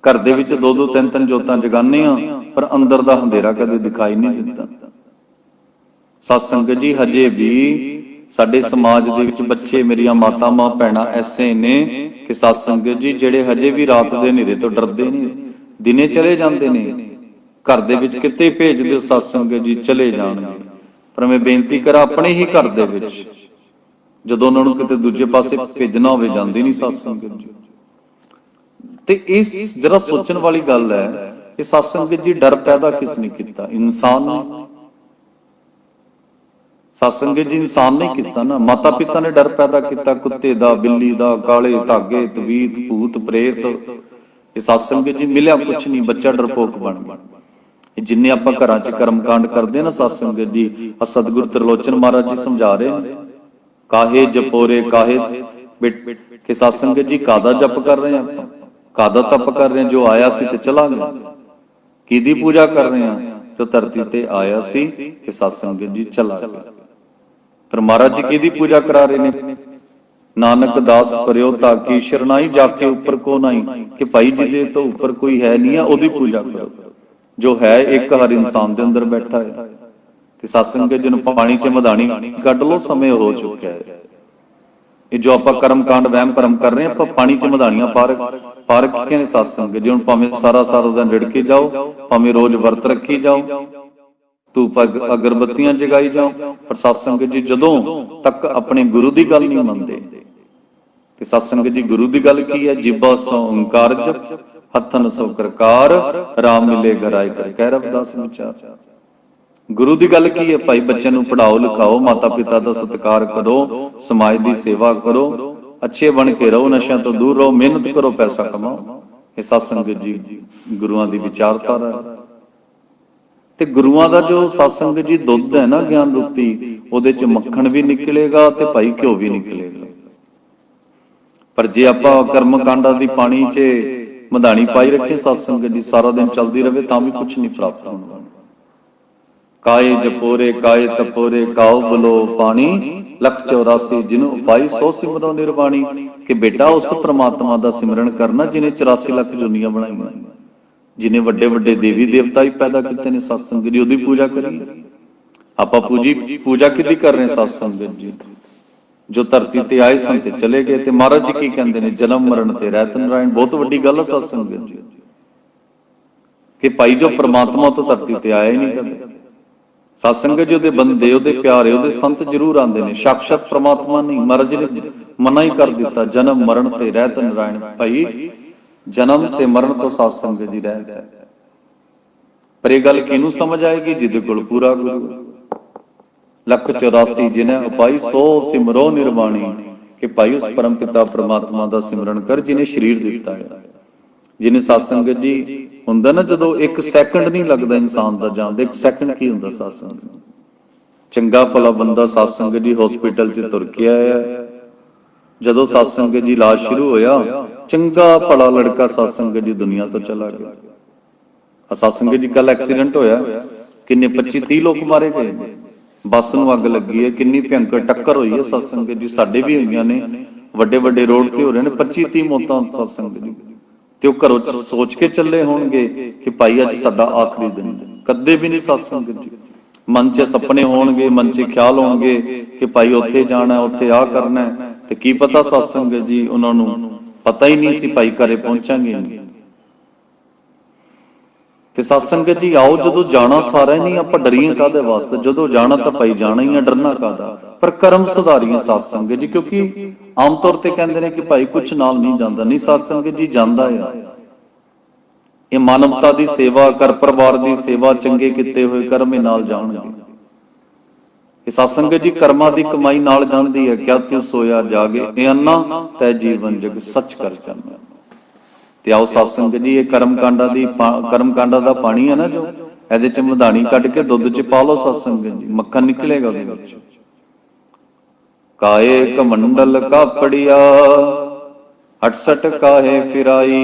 ਘਰ ਦੇ ਵਿੱਚ ਦੋ ਦੋ ਤਿੰਨ ਤਿੰਨ ਜੋਤਾਂ ਜਗਾਉਂਦੇ ਆ ਪਰ ਅੰਦਰ ਦਾ ਹਨੇਰਾ ਕਦੇ ਦਿਖਾਈ ਨਹੀਂ ਦਿੱਤਾ। ਸਤ ਸੰਗਤ ਜੀ, ਹਜੇ ਵੀ ਸਾਡੇ ਸਮਾਜ ਦੇ ਵਿੱਚ ਬੱਚੇ ਮੇਰੀਆਂ ਮਾਤਾਵਾਂ, ਭੈਣਾਂ ਐਸੇ ਨੇ ਕਿ ਸਤ ਸੰਗਤ ਜੀ, ਜਿਹੜੇ ਹਜੇ ਵੀ ਰਾਤ ਦੇ ਹਨੇਰੇ ਤੋਂ ਡਰਦੇ ਨੇ, ਦਿਨੇ ਚਲੇ ਜਾਂਦੇ ਨੇ, ਘਰ ਦੇ ਵਿੱਚ ਕਿਤੇ ਭੇਜ ਦਿਓ ਸਤ ਸੰਗਤ ਜੀ, ਚਲੇ ਜਾਣਗੇ। ਪਰ ਮੈਂ ਬੇਨਤੀ ਕਰਾਂ ਆਪਣੇ ਹੀ ਘਰ ਦੇ ਵਿੱਚ, ਜਦੋਂ ਉਹਨਾਂ ਨੂੰ ਕਿਤੇ ਦੂਜੇ ਪਾਸੇ ਭੇਜਣਾ ਹੋਵੇ, ਜਾਂਦੀ ਨਹੀਂ ਸਤ ਸੰਗਤ ਜੀ। ਤੇ ਇਸ ਜਰਾ ਸੋਚਣ ਵਾਲੀ ਗੱਲ ਹੈ, ਇਹ ਸਤਸੰਗਤ ਜੀ ਡਰ ਪੈਦਾ ਕਿਸ ਨੇ ਕੀਤਾ? ਇਨਸਾਨ ਨੇ। ਸਤਸੰਗ ਜੀ ਇਨਸਾਨ ਨੇ ਕੀਤਾ ਨਾ। ਮਾਤਾ ਪਿਤਾ ਨੇ ਡਰ ਪੈਦਾ ਕੀਤਾ, ਕੁੱਤੇ ਦਾ, ਬਿੱਲੀ ਦਾ, ਕਾਲੇ, ਧਾਗੇ, ਤਵੀਤ, ਭੂਤ, ਪ੍ਰੇਤ। ਇਹ ਸਤਸੰਗ ਜੀ ਮਿਲਿਆ ਕੁਛ ਨਹੀਂ, ਬੱਚਾ ਡਰਪੋਕ ਬਣ ਗਿਆ। ਜਿੰਨੇ ਆਪਾਂ ਘਰਾਂ 'ਚ ਕਰਮਕਾਂਡ ਕਰਦੇ ਆ ਨਾ ਸਤਸੰਗ ਜੀ ਆ ਸਤਿਗੁਰ ਤ੍ਰਿਲੋਚਨ ਮਹਾਰਾਜ ਜੀ ਸਮਝਾ ਰਹੇ ਨੇ। ਕਾਹੇ ਜਪੋਰੇ ਕਾਹੇ ਬਿਟ- ਕਿ ਸਤਸੰਗ ਜੀ ਕਾਦਾ ਜਪ ਕਰ ਰਹੇ ਆ ਆਪਾਂ? ਕਾਦਾ ਤਪ ਕਰ ਰਹੇ ਜੋ ਆਇਆ ਸੀ ਤੇ ਚਲਾ ਗਿਆ ਕਿਹਦੀ ਪੂਜਾ ਕਰ ਰਹੇ ਆ ਜੋ ਧਰਤੀ ਤੇ ਆਇਆ ਸੀ ਕਿ ਸਤਸੰਗ ਜੀ ਚਲਾ ਗਿਆ ਪਰ ਮਹਾਰਾਜ ਜੀ ਕਿਹਦੀ ਪੂਜਾ ਕਰਾ ਰਹੇ ਨੇ? ਨਾਨਕ ਦਾਸ ਕਰਿਓ ਤਾਂ ਕੀ ਸ਼ਰਨਾਈ ਜਾ ਕੇ ਉੱਪਰ ਕੋ ਨਹੀਂ। ਕਿ ਭਾਈ ਜੀ ਦੇ ਤੋਂ ਉੱਪਰ ਕੋਈ ਹੈ ਨਹੀਂ ਆ ਉਹਦੀ ਪੂਜਾ ਕਰੋ। ਜੋ ਹੈ ਇੱਕ ਹਰ ਇਨਸਾਨ ਦੇ ਅੰਦਰ ਬੈਠਾ ਹੈ। ਤੇ ਸਤਸੰਗ ਜੀ ਨੂੰ ਪਾਣੀ 'ਚ ਮਧਾਣੀ ਕੱਢ ਲੋ ਸਮੇਂ ਹੋ। ਚੁੱਕਿਆ ਹੈ। ਇਹ ਜੋ ਆਪਾਂ ਕਰਮ ਕਾਂਡ ਵਹਿਮ ਭਰਮ ਕਰ ਰਹੇ ਆਪਾਂ ਪਾਣੀ 'ਚ ਮਧਾਣੀਆਂ ਪਾਰ ਪਾਰ ਕੀਤੇ ਨੇ ਸਤਸੰਗ ਜੀ। ਹੁਣ ਭਾਵੇਂ ਸਾਰਾ ਸਾਰਾ ਦਿਨ ਰਿੜਕੇ ਜਾਓ, ਭਾਵੇਂ ਰੋਜ਼ ਵਰਤ ਰੱਖੀ ਜਾਓ, ਧੂਪ ਅਗਰਬੱਤੀਆਂ ਜਗਾਈ ਜਾਓ, ਪਰ ਸਤਸੰਗ ਜੀ ਜਦੋਂ ਤੱਕ ਆਪਣੇ ਗੁਰੂ ਦੀ ਗੱਲ ਨਹੀਂ ਮੰਨਦੇ, ਤੇ ਸਤਸੰਗ ਜੀ ਗੁਰੂ ਦੀ ਗੱਲ ਕੀ ਹੈ? ਜੀਬਾ ਸੋ ਓੰਕਾਰ ਜਪ ਹੱਥਨ ਸੋ ਕਰਕਾਰ, ਰਾਮ ਮਿਲੇ ਘਰਾਇ ਕਰ ਕਹਿ ਰਬਦਾਸ ਵਿਚਾਰ ਗੁਰੂ ਦੀ ਗੱਲ ਕੀ ਹੈ? ਭਾਈ ਬੱਚਿਆਂ ਨੂੰ ਪੜਾਓ ਲਿਖਾਓ ਮਾਤਾ ਪਿਤਾ ਦਾ ਸਤਿਕਾਰ ਕਰੋ, ਸਮਾਜ ਦੀ ਸੇਵਾ ਕਰੋ, ਅੱਛੇ ਬਣ ਕੇ ਰਹੋ, ਨਸ਼ਿਆਂ ਤੋਂ ਦੂਰ ਰਹੋ, ਮਿਹਨਤ ਕਰੋ, ਪੈਸਾ ਕਮਾਓ। ਇਹ ਸਤਸੰਗ ਜੀ, ਗੁਰੂਆਂ ਦੀ ਵਿਚਾਰਧਾਰਾ ਹੈ। ਤੇ ਗੁਰੂਆਂ ਦਾ ਜੋ ਸਤਸੰਗ ਜੀ ਦੁੱਧ ਹੈ ਨਾ ਗਿਆਨ ਰੂਪੀ, ਉਹਦੇ ਚ ਮੱਖਣ ਵੀ ਨਿਕਲੇਗਾ ਤੇ ਭਾਈ ਘਿਓ ਵੀ ਨਿਕਲੇਗਾ। ਪਰ ਜੇ ਆਪਾਂ ਕਰਮ ਕਾਂਡਾਂ ਦੀ ਪਾਣੀ 'ਚ ਮਧਾਣੀ ਪਾਈ ਰੱਖੇ ਸਤਸੰਗ ਜੀ, ਸਾਰਾ ਦਿਨ ਚਲਦੀ ਰਵੇ ਤਾਂ ਵੀ ਕੁਝ ਨਹੀਂ ਪ੍ਰਾਪਤ ਹੁੰਦਾ ਕਾਏ ਜਪੋਰੇ ਕਾਏ ਤਪੋਰੇ ਕਾਉ ਬਲੋ ਪਾਣੀ। ਲਖ 84 ਜਿਹਨੂੰ ਉਪਾਈ, ਸੋ ਸਿਮਰੋ ਨਿਰਵਾਣੀ। ਕਿ ਬੇਟਾ ਉਸ ਪ੍ਰਮਾਤਮਾ ਦਾ ਸਿਮਰਨ ਕਰਨਾ, ਜਿਨੇ 84 ਲੱਖ ਜੁਨੀਆਂ ਬਣਾਈਆਂ। ਜਿਨੇ ਵੱਡੇ ਵੱਡੇ ਦੇਵੀ ਦੇਵਤਾ ਹੀ ਪੈਦਾ ਕੀਤੇ ਨੇ ਸਤਸੰਗ ਦੀ ਉਹਦੀ ਪੂਜਾ ਕਰੀਏ। ਆਪਾਂ ਪੂਜੀ, ਪੂਜਾ ਕਿਦੀ ਕਰ ਰਹੇ ਸਤਸੰਗ ਜੀ? ਜੋ ਧਰਤੀ ਤੇ ਆਏ ਸਨ ਤੇ ਚਲੇ ਗਏ ਤੇ ਮਹਾਰਾਜ ਜੀ ਕੀ ਕਹਿੰਦੇ ਨੇ, ਜਨਮ ਮਰਨ ਤੇ ਰਹਿਤ ਨਾਰਾਇਣ ਬਹੁਤ ਵੱਡੀ ਗੱਲ ਹੈ ਸਤਸੰਗ ਜੀ। ਕਿ ਭਾਈ ਜੋ ਪ੍ਰਮਾਤਮਾ ਤੋਂ ਧਰਤੀ ਤੇ ਆਇਆ ਹੀ ਨਹੀਂ ਕਦੇ। ਸਤਸੰਗ ਜੀ ਉਹਦੇ ਬੰਦੇ ਉਹਦੇ ਪਿਆਰੇ ਉਹਦੇ ਸੰਤ ਜ਼ਰੂਰ ਆਉਂਦੇ ਨੇ। ਸਾਖਸ਼ਾਤ ਪ੍ਰਮਾਤਮਾ ਨਹੀਂ ਮਹਾਰਾਜ ਨੇ ਮਨਾ ਹੀ ਕਰ ਦਿੱਤਾ ਜਨਮ ਮਰਨ ਤੇ ਰਹਿਤ ਨਰਾਇਣ ਭਾਈ ਜਨਮ ਤੇ ਮਰਨ ਤੋਂ ਸਤਸੰਗ ਜੀ ਰਹਿਤ ਹੈ। ਪਰ ਇਹ ਗੱਲ ਕਿਹਨੂੰ ਸਮਝ ਆਏਗੀ? ਜਿਹਦੇ ਕੋਲ ਪੂਰਾ ਗੁਰੂ ਲੱਖ 84 ਜਿਨੇ ਉਪਾਈ ਸੋ ਸਿਮਰੋ ਨਿਰਵਾਣੀ ਕਿ ਭਾਈ ਉਸ ਪਰਮ ਪਿਤਾ ਪ੍ਰਮਾਤਮਾ ਦਾ ਸਿਮਰਨ ਕਰ ਜਿਨੇ ਸਰੀਰ ਦਿੱਤਾ ਹੈ। ਜਿਨੇ ਸਤਸੰਗ ਜੀ ਹੁੰਦਾ ਨਾ, ਜਦੋਂ ਇੱਕ ਸੈਕਿੰਡ ਨਹੀਂ ਲੱਗਦਾ ਇਨਸਾਨ ਦਾ ਜਾਣ ਦੇ 1 ਸੈਕਿੰਡ ਕੀ ਹੁੰਦਾ ਸਤਸੰਗ? ਚੰਗਾ ਭਲਾ ਬੰਦਾ ਸਤਸੰਗ ਜੀ ਹਸਪੀਟਲ 'ਚ ਤੁਰ ਕੇ ਆਇਆ। ਜਦੋਂ ਸਤਸੰਗ ਜੀ ਇਲਾਜ ਸ਼ੁਰੂ ਹੋਇਆ, ਚੰਗਾ ਭਲਾ ਲੜਕਾ ਸਤਸੰਗ ਜੀ ਦੁਨੀਆ ਤੋਂ ਚਲਾ ਗਿਆ। ਆ ਸਤਸੰਗ ਜੀ ਕੱਲ ਐਕਸੀਡੈਂਟ ਹੋਇਆ। ਕਿੰਨੇ 25 30 ਲੋਕ ਮਾਰੇ ਗਏ। ਬੱਸ ਨੂੰ ਅੱਗ ਲੱਗੀ ਹੈ, ਕਿੰਨੀ ਭਿਅੰਕਰ ਟੱਕਰ ਹੋਈ ਹੈ ਸਤਸੰਗ ਜੀ, ਸਾਡੇ ਵੀ ਹੋਈਆਂ ਨੇ। ਵੱਡੇ ਵੱਡੇ ਰੋਡ ਤੇ ਹੋ ਰਹੇ ਨੇ 25 30 ਮੌਤਾਂ ਸਤਸੰਗ ਜੀ। ਤੇ ਉਹ ਘਰੋਂ ਸੋਚ ਕੇ ਚੱਲੇ ਹੋਣਗੇ ਕਿ ਭਾਈ ਅੱਜ ਸਾਡਾ ਆਖਰੀ ਦਿਨ। ਹੈ ਕਦੇ ਵੀ ਨਹੀਂ ਸਤਸੰਗ ਜੀ। ਮਨ 'ਚ ਸੁਪਨੇ ਹੋਣਗੇ, ਮਨ 'ਚ ਖਿਆਲ ਹੋਣਗੇ ਕਿ ਭਾਈ ਉੱਥੇ ਜਾਣਾ, ਉੱਥੇ ਆ ਕਰਨਾ ਤੇ ਕੀ ਪਤਾ ਸਤਸੰਗ ਜੀ, ਉਹਨਾਂ ਨੂੰ ਪਤਾ ਹੀ ਨਹੀਂ ਸੀ ਭਾਈ ਘਰੇ ਪਹੁੰਚਾਂਗੇ ਤੇ ਸਤਸੰਗ ਜੀ ਆਓ ਜਦੋਂ ਜਾਣਾ ਸਾਰਾ ਨਹੀਂ ਆਪਾਂ ਡਰੀਏ ਕਾਦੇ ਵਾਸਤੇ? ਜਦੋਂ ਜਾਣਾ ਤਾਂ ਭਾਈ ਜਾਣਾ ਹੀ ਆ ਡਰਨਾ ਕਾਦਾ ਪਰ ਕਰਮ ਸੁਧਾਰੀਏ ਸਤਸੰਗ ਜੀ ਕਿਉਂਕਿ ਆਮ ਤੌਰ ਤੇ ਕਹਿੰਦੇ ਨੇ ਕਿ ਭਾਈ ਕੁਝ ਨਾਲ ਨਹੀਂ ਜਾਂਦਾ। ਨਹੀਂ ਸਤਸੰਗ ਜੀ ਜਾਂਦਾ ਆ। ਇਹ ਮਾਨਵਤਾ ਦੀ ਸੇਵਾ ਕਰ ਪਰਿਵਾਰ ਦੀ ਸੇਵਾ ਚੰਗੇ ਕੀਤੇ ਹੋਏ ਕਰਮੇ ਨਾਲ ਜਾਣਗੇ। ਇਹ ਸਤਸੰਗ ਜੀ ਕਰਮਾਂ ਦੀ ਕਮਾਈ ਨਾਲ ਜਾਂਦੀ ਹੈ ਕਿਆ ਤਿਉ ਸੋਇਆ ਜਾਗੇ? ਇਹ ਅੰਨਾ ਤੈ ਜੀਵਨ ਜਗ ਸੱਚ ਕਰ ਜਾਣਾ ਤੇ ਆਓ ਸਤਸੰਗ ਜੀ ਇਹ ਕਰਮ ਕਾਂਡਾ ਦੀ ਪਾ- ਕਰਮ ਕਾਂਡਾ ਦਾ ਪਾਣੀ ਹੈ ਨਾ ਜੋ, ਇਹਦੇ ਚ ਮਧਾਣੀ ਕੱਢ ਕੇ ਦੁੱਧ ਚ ਪਾ ਲਓ ਸਤਸੰਗ ਜੀ, ਮੱਖਣ ਨਿਕਲੇਗਾ ਉਹਦੇ ਵਿੱਚ। ਕਾਏ ਕਮੰਡਲ ਕਾਪੜਿਆ 68 ਕਾਹੇ ਫਿਰਾਈ,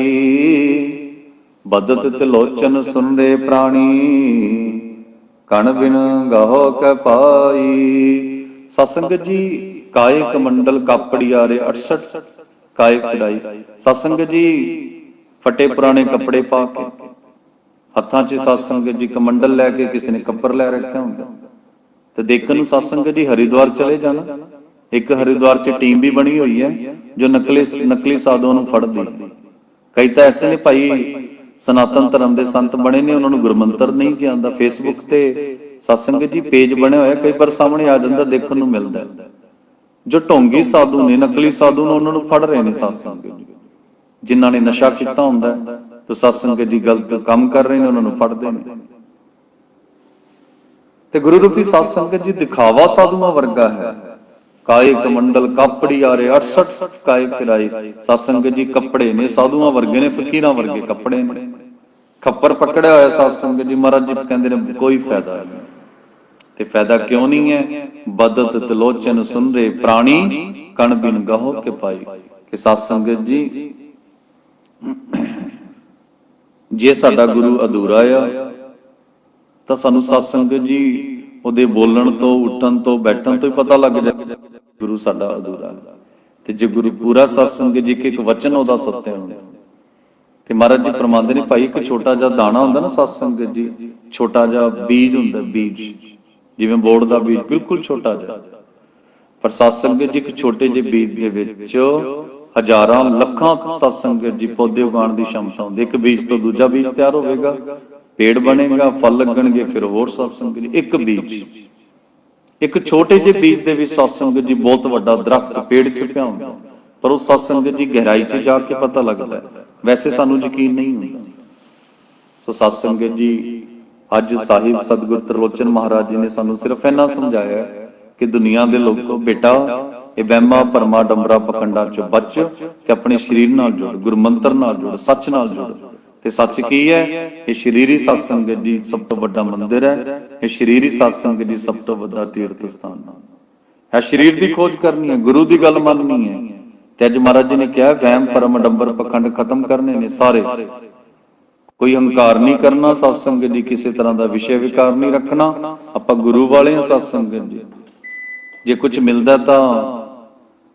ਬਦਤ ਤਿਲੋਚਨ ਸੁਨਰੇ ਪ੍ਰਾਣੀ, ਕਣ ਬਿਨ ਗਾਹੋ ਕੈ ਪਾਈ। ਸਤਸੰਗ ਜੀ, ਕਾਏ ਕਮੰਡਲ ਕਾਪੜਿਆ ਰੇ 68 ਕਾਏ ਫਿਰਾਈ। ਸਤਸੰਗ ਜੀ ਫਟੇ ਪੁਰਾਣੇ ਕੱਪੜੇ ਪਾ ਕੇ, ਹੱਥਾਂ 'ਚ ਸਤਸੰਗ ਜੀ ਕਮੰਡਲ ਲੈ ਕੇ ਕਿਸੇ ਨੇ ਕੱਪੜ ਲੈ ਰੱਖਿਆ ਹੁੰਦਾ। ਤੇ ਦੇਖਣ ਨੂੰ ਸਤਸੰਗ ਜੀ ਹਰਿਦੁਆਰ ਚਲੇ ਜਾਣਾ। ਇੱਕ ਹਰਿਦੁਆਰ 'ਚ ਟੀਮ ਵੀ ਬਣੀ ਹੋਈ ਹੈ, ਜੋ ਨਕਲੀ ਨਕਲੀ ਸਾਧੂਆਂ ਨੂੰ ਫੜਦੀ ਕਈ ਤਾਂ ਐਸੇ ਨੇ ਭਾਈ ਸਨਾਤਨ ਧਰਮ ਦੇ ਸੰਤ ਬਣੇ ਨੇ, ਉਹਨਾਂ ਨੂੰ ਗੁਰਮੰਤਰ ਨਹੀਂ ਜਾਂਦਾ। ਫੇਸਬੁੱਕ ਤੇ ਸਤਸੰਗ ਜੀ ਪੇਜ ਬਣਿਆ ਹੋਇਆ, ਕਈ ਵਾਰ ਸਾਹਮਣੇ ਆ ਜਾਂਦਾ, ਦੇਖਣ ਨੂੰ ਮਿਲਦਾ ਜੋ ਢੋਂਗੀ ਸਾਧੂ ਨੇ, ਨਕਲੀ ਸਾਧੂ ਨੇ, ਉਹਨਾਂ ਨੂੰ ਫੜ ਰਹੇ ਨੇ ਸਤਸੰਗ ਜੀ। ਜਿਨ੍ਹਾਂ ਨੇ ਨਸ਼ਾ ਕੀਤਾ ਹੁੰਦਾ ਜੋ ਸਤਸੰਗ ਦੀ ਗਲਤ ਕੰਮ ਕਰ ਰਹੇ ਨੇ, ਉਹਨਾਂ ਨੂੰ ਫੜਦੇ ਨੇ। ਤੇ ਗੁਰੂ ਰੂਪੀ ਸਤਸੰਗ ਜੀ ਦਿਖਾਵਾ ਸਾਧੂਆਂ ਵਰਗਾ ਹੈ। ਕਾਏ ਕਮੰਡਲ ਕਾਪੜੀ ਆਰੇ 68 ਕਾਏ ਫਿਰਾਏ। ਸਤ ਜੀ ਕੱਪੜੇ ਨੇ ਸਾਧੂਆਂ ਵਰਗੇ ਨੇ, ਫਕੀਰਾਂ ਵਰਗੇ ਕੱਪੜੇ ਨੇ। ਖੱਪਰ ਪਕੜਿਆ ਹੋਇਆ ਸਤਸੰਗ ਜੀ ਮਹਾਰਾਜ ਜੀ ਕਹਿੰਦੇ ਨੇ, ਕੋਈ ਫਾਇਦਾ ਨਹੀਂ। ਤੇ ਫਾਇਦਾ ਕਿਉਂ ਨਹੀਂ ਹੈ? ਬਦਤ ਤਲੋਚਨ ਸੁਨਰੇ ਪ੍ਰਾਣੀ, ਕਣ ਬਿਨ ਗਹੋ ਕੇ ਪਾਈ। ਕਿ ਸਤਸੰਗ ਜੀ ਜੇ ਸਾਡਾ ਗੁਰੂ ਅਧੂਰਾ ਆ, ਤਾਂ ਸਾਨੂੰ ਸਤ ਜੀ ਉਹਦੇ ਬੋਲਣ ਤੋਂ, ਉੱਠਣ ਤੋਂ, ਬੈਠਣ ਤੋਂ ਹੀ ਪਤਾ ਲੱਗ ਜਾਂਦਾ ਗੁਰੂ ਸਾਡਾ ਅਧੂਰਾ। ਤੇ ਜੇ ਗੁਰੂ ਪੂਰਾ ਸਤ ਜੀ ਕਿ ਇੱਕ ਵਚਨ ਉਹਦਾ ਸੱਤਿਆ ਹੁੰਦਾ। ਤੇ ਮਹਾਰਾਜ ਜੀ ਫਰਮਾਉਂਦੇ ਨੇ, ਭਾਈ, ਇੱਕ ਛੋਟਾ ਜਿਹਾ ਦਾਣਾ ਹੁੰਦਾ ਨਾ ਸਤਸੰਗ ਜੀ, ਛੋਟਾ ਜਿਹਾ ਬੀਜ ਹੁੰਦਾ, ਬੀਜ। ਜਿਵੇਂ ਬੋੜ ਦਾ ਬੀਜ, ਬਿਲਕੁਲ ਛੋਟਾ ਜਿਹਾ। ਪਰ ਸਤਸੰਗ ਜੀ, ਇੱਕ ਛੋਟੇ ਜਿਹੇ ਬੀਜ ਦੇ ਵਿੱਚ ਹਜ਼ਾਰਾਂ ਲੱਖਾਂ ਸਤਸੰਗਤ ਜੀ ਪੌਦੇ ਉਗਾਉਣ ਦੀ ਸ਼ਮਤਾ ਹੁੰਦੀ ਇੱਕ ਬੀਜ ਤੋਂ ਦੂਜਾ ਬੀਜ ਤਿਆਰ ਹੋਵੇਗਾ, ਪੇੜ ਬਣੇਗਾ, ਫਲ ਲੱਗਣਗੇ, ਫਿਰ ਹੋਰ ਸਤ ਇੱਕ ਬੀਜ। ਇੱਕ ਛੋਟੇ ਜਿਹੇ ਬੀਜ ਦੇ ਵਿੱਚ ਸਤ ਜੀ ਬਹੁਤ ਵੱਡਾ ਦਰਖਤ, ਪੇੜ ਛਿਪਿਆ ਹੁੰਦਾ। ਪਰ ਉਹ ਸਤਸੰਗਤ ਜੀ ਗਹਿਰਾਈ 'ਚ ਜਾ ਕੇ ਪਤਾ ਲੱਗਦਾ ਵੈਸੇ ਸਾਨੂੰ ਯਕੀਨ ਨਹੀਂ ਹੁੰਦਾ। ਸੋ ਸਤਸੰਗਤ ਜੀ, ਅੱਜ ਸਾਹਿਬ ਸਤਿਗੁਰ ਤਰਲੋਚਨ ਮਹਾਰਾਜ ਜੀ ਨੇ ਸਾਨੂੰ ਸਿਰਫ ਇਹਨਾਂ ਸਮਝਾਇਆ ਕਿ ਦੁਨੀਆ ਦੇ ਲੋਕੋ, ਬੇਟਾ ਇਹ ਵਹਿਮਾਂ ਭਰਮਾਂ ਡੰਬਰਾ ਪਖੰਡਾਂ ਚੋਂ ਬਚ ਤੇ ਆਪਣੇ ਸਰੀਰ ਨਾਲ ਜੁੜ, ਗੁਰਮੰਤਰ ਨਾਲ ਜੁੜ, ਸੱਚ ਨਾਲ ਜੁੜ। ਤੇ ਸੱਚ ਕੀ ਹੈ? ਇਹ ਸ਼ਰੀਰੀ ਸਤਸੰਗਤ ਜੀ ਸਭ ਤੋਂ ਵੱਡਾ ਮੰਦਿਰ ਹੈ। ਇਹ ਸ਼ਰੀਰੀ ਸਤਸੰਗਤ ਜੀ ਸਭ ਤੋਂ ਵੱਡਾ ਤੀਰਥ ਸਥਾਨ ਹੈ। ਹੈ ਸਰੀਰ ਦੀ ਖੋਜ ਕਰਨੀ ਹੈ, ਗੁਰੂ ਦੀ ਗੱਲ ਮੰਨਣੀ ਹੈ। ਤੇ ਅੱਜ ਮਹਾਰਾਜ ਜੀ ਨੇ ਕਿਹਾ, ਵਹਿਮ, ਭਰਮ, ਡੰਬਰ, ਪਖੰਡ ਖਤਮ ਕਰਨੇ ਨੇ ਸਾਰੇ। ਕੋਈ ਹੰਕਾਰ ਨਹੀਂ ਕਰਨਾ ਸਤਸੰਗ ਦੀ, ਕਿਸੇ ਤਰ੍ਹਾਂ ਦਾ ਵਿਸ਼ੇ ਵਿਕਾਰ ਨਹੀਂ ਰੱਖਣਾ। ਆਪਾਂ ਗੁਰੂ ਵਾਲੇ ਹਾਂ ਸਤਸੰਗ ਜੀ। ਜੇ ਕੁਝ ਮਿਲਦਾ ਤਾਂ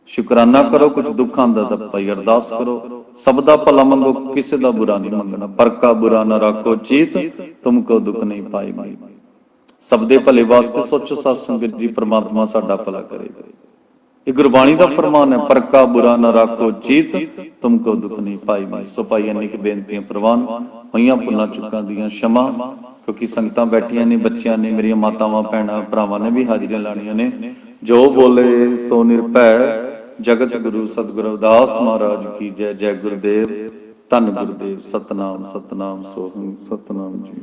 ਸ਼ੁਕਰਾਨਾ ਕਰੋ, ਕੁਝ ਦੁੱਖਾਂ ਦਾ ਤਾਂ ਭਾਈ ਅਰਦਾਸ ਕਰੋ। ਸਭ ਦਾ ਭਲਾ ਮੰਗੋ, ਕਿਸੇ ਦਾ ਬੁਰਾ ਨਹੀਂ ਮੰਗਣਾ। ਪਰ ਕਾ ਬੁਰਾ ਨਾ ਰੱਖੋ ਚੀਤ ਤੁਮਕੋ ਦੁੱਖ ਨਹੀਂ ਪਾਈ ਸਭ ਦੇ ਭਲੇ ਵਾਸਤੇ ਸੋਚੋ ਸਤਸੰਗ ਜੀ, ਪ੍ਰਮਾਤਮਾ ਸਾਡਾ ਭਲਾ ਕਰੇਗਾ ਇਹ ਗੁਰਬਾਣੀ ਦਾ ਫਰਮਾਨ ਹੈ, ਪਰ ਕਾ ਬੁਰਾ ਨਾ ਰੱਖੋ ਚੀਤ ਤੁਮਕੋ ਦੁੱਖ ਨਹੀਂ ਪਾਈ ਸੋ ਭਾਈ ਇੰਨੀ ਬੇਨਤੀਆਂ ਪ੍ਰਵਾਨ, ਹੋਈਆਂ ਪੁੱਲਾਂ ਚੁੱਕਾਂ ਦੀਆਂ ਸ਼ਮਾ, ਕਿਉਂਕਿ ਸੰਗਤਾਂ ਬੈਠੀਆਂ ਨੇ, ਬੱਚਿਆਂ ਨੇ, ਮੇਰੀਆਂ ਮਾਤਾਵਾਂ, ਭੈਣਾਂ, ਭਰਾਵਾਂ ਨੇ ਵੀ ਹਾਜ਼ਰੀਆਂ ਲਾਣੀਆਂ ਨੇ। ਜੋ ਬੋਲੇ, ਸੋ ਨਿਰਭੈ। ਜਗਤ ਗੁਰੂ ਸਤਿਗੁਰ ਅਵਦਾਸ ਮਹਾਰਾਜ ਕੀ ਜੈ ਜੈ ਗੁਰਦੇਵ। ਧੰਨ ਗੁਰਦੇਵ, ਸਤਨਾਮ ਸਤਨਾਮ ਸੋਹੰ ਸਤਨਾਮ ਜੀ।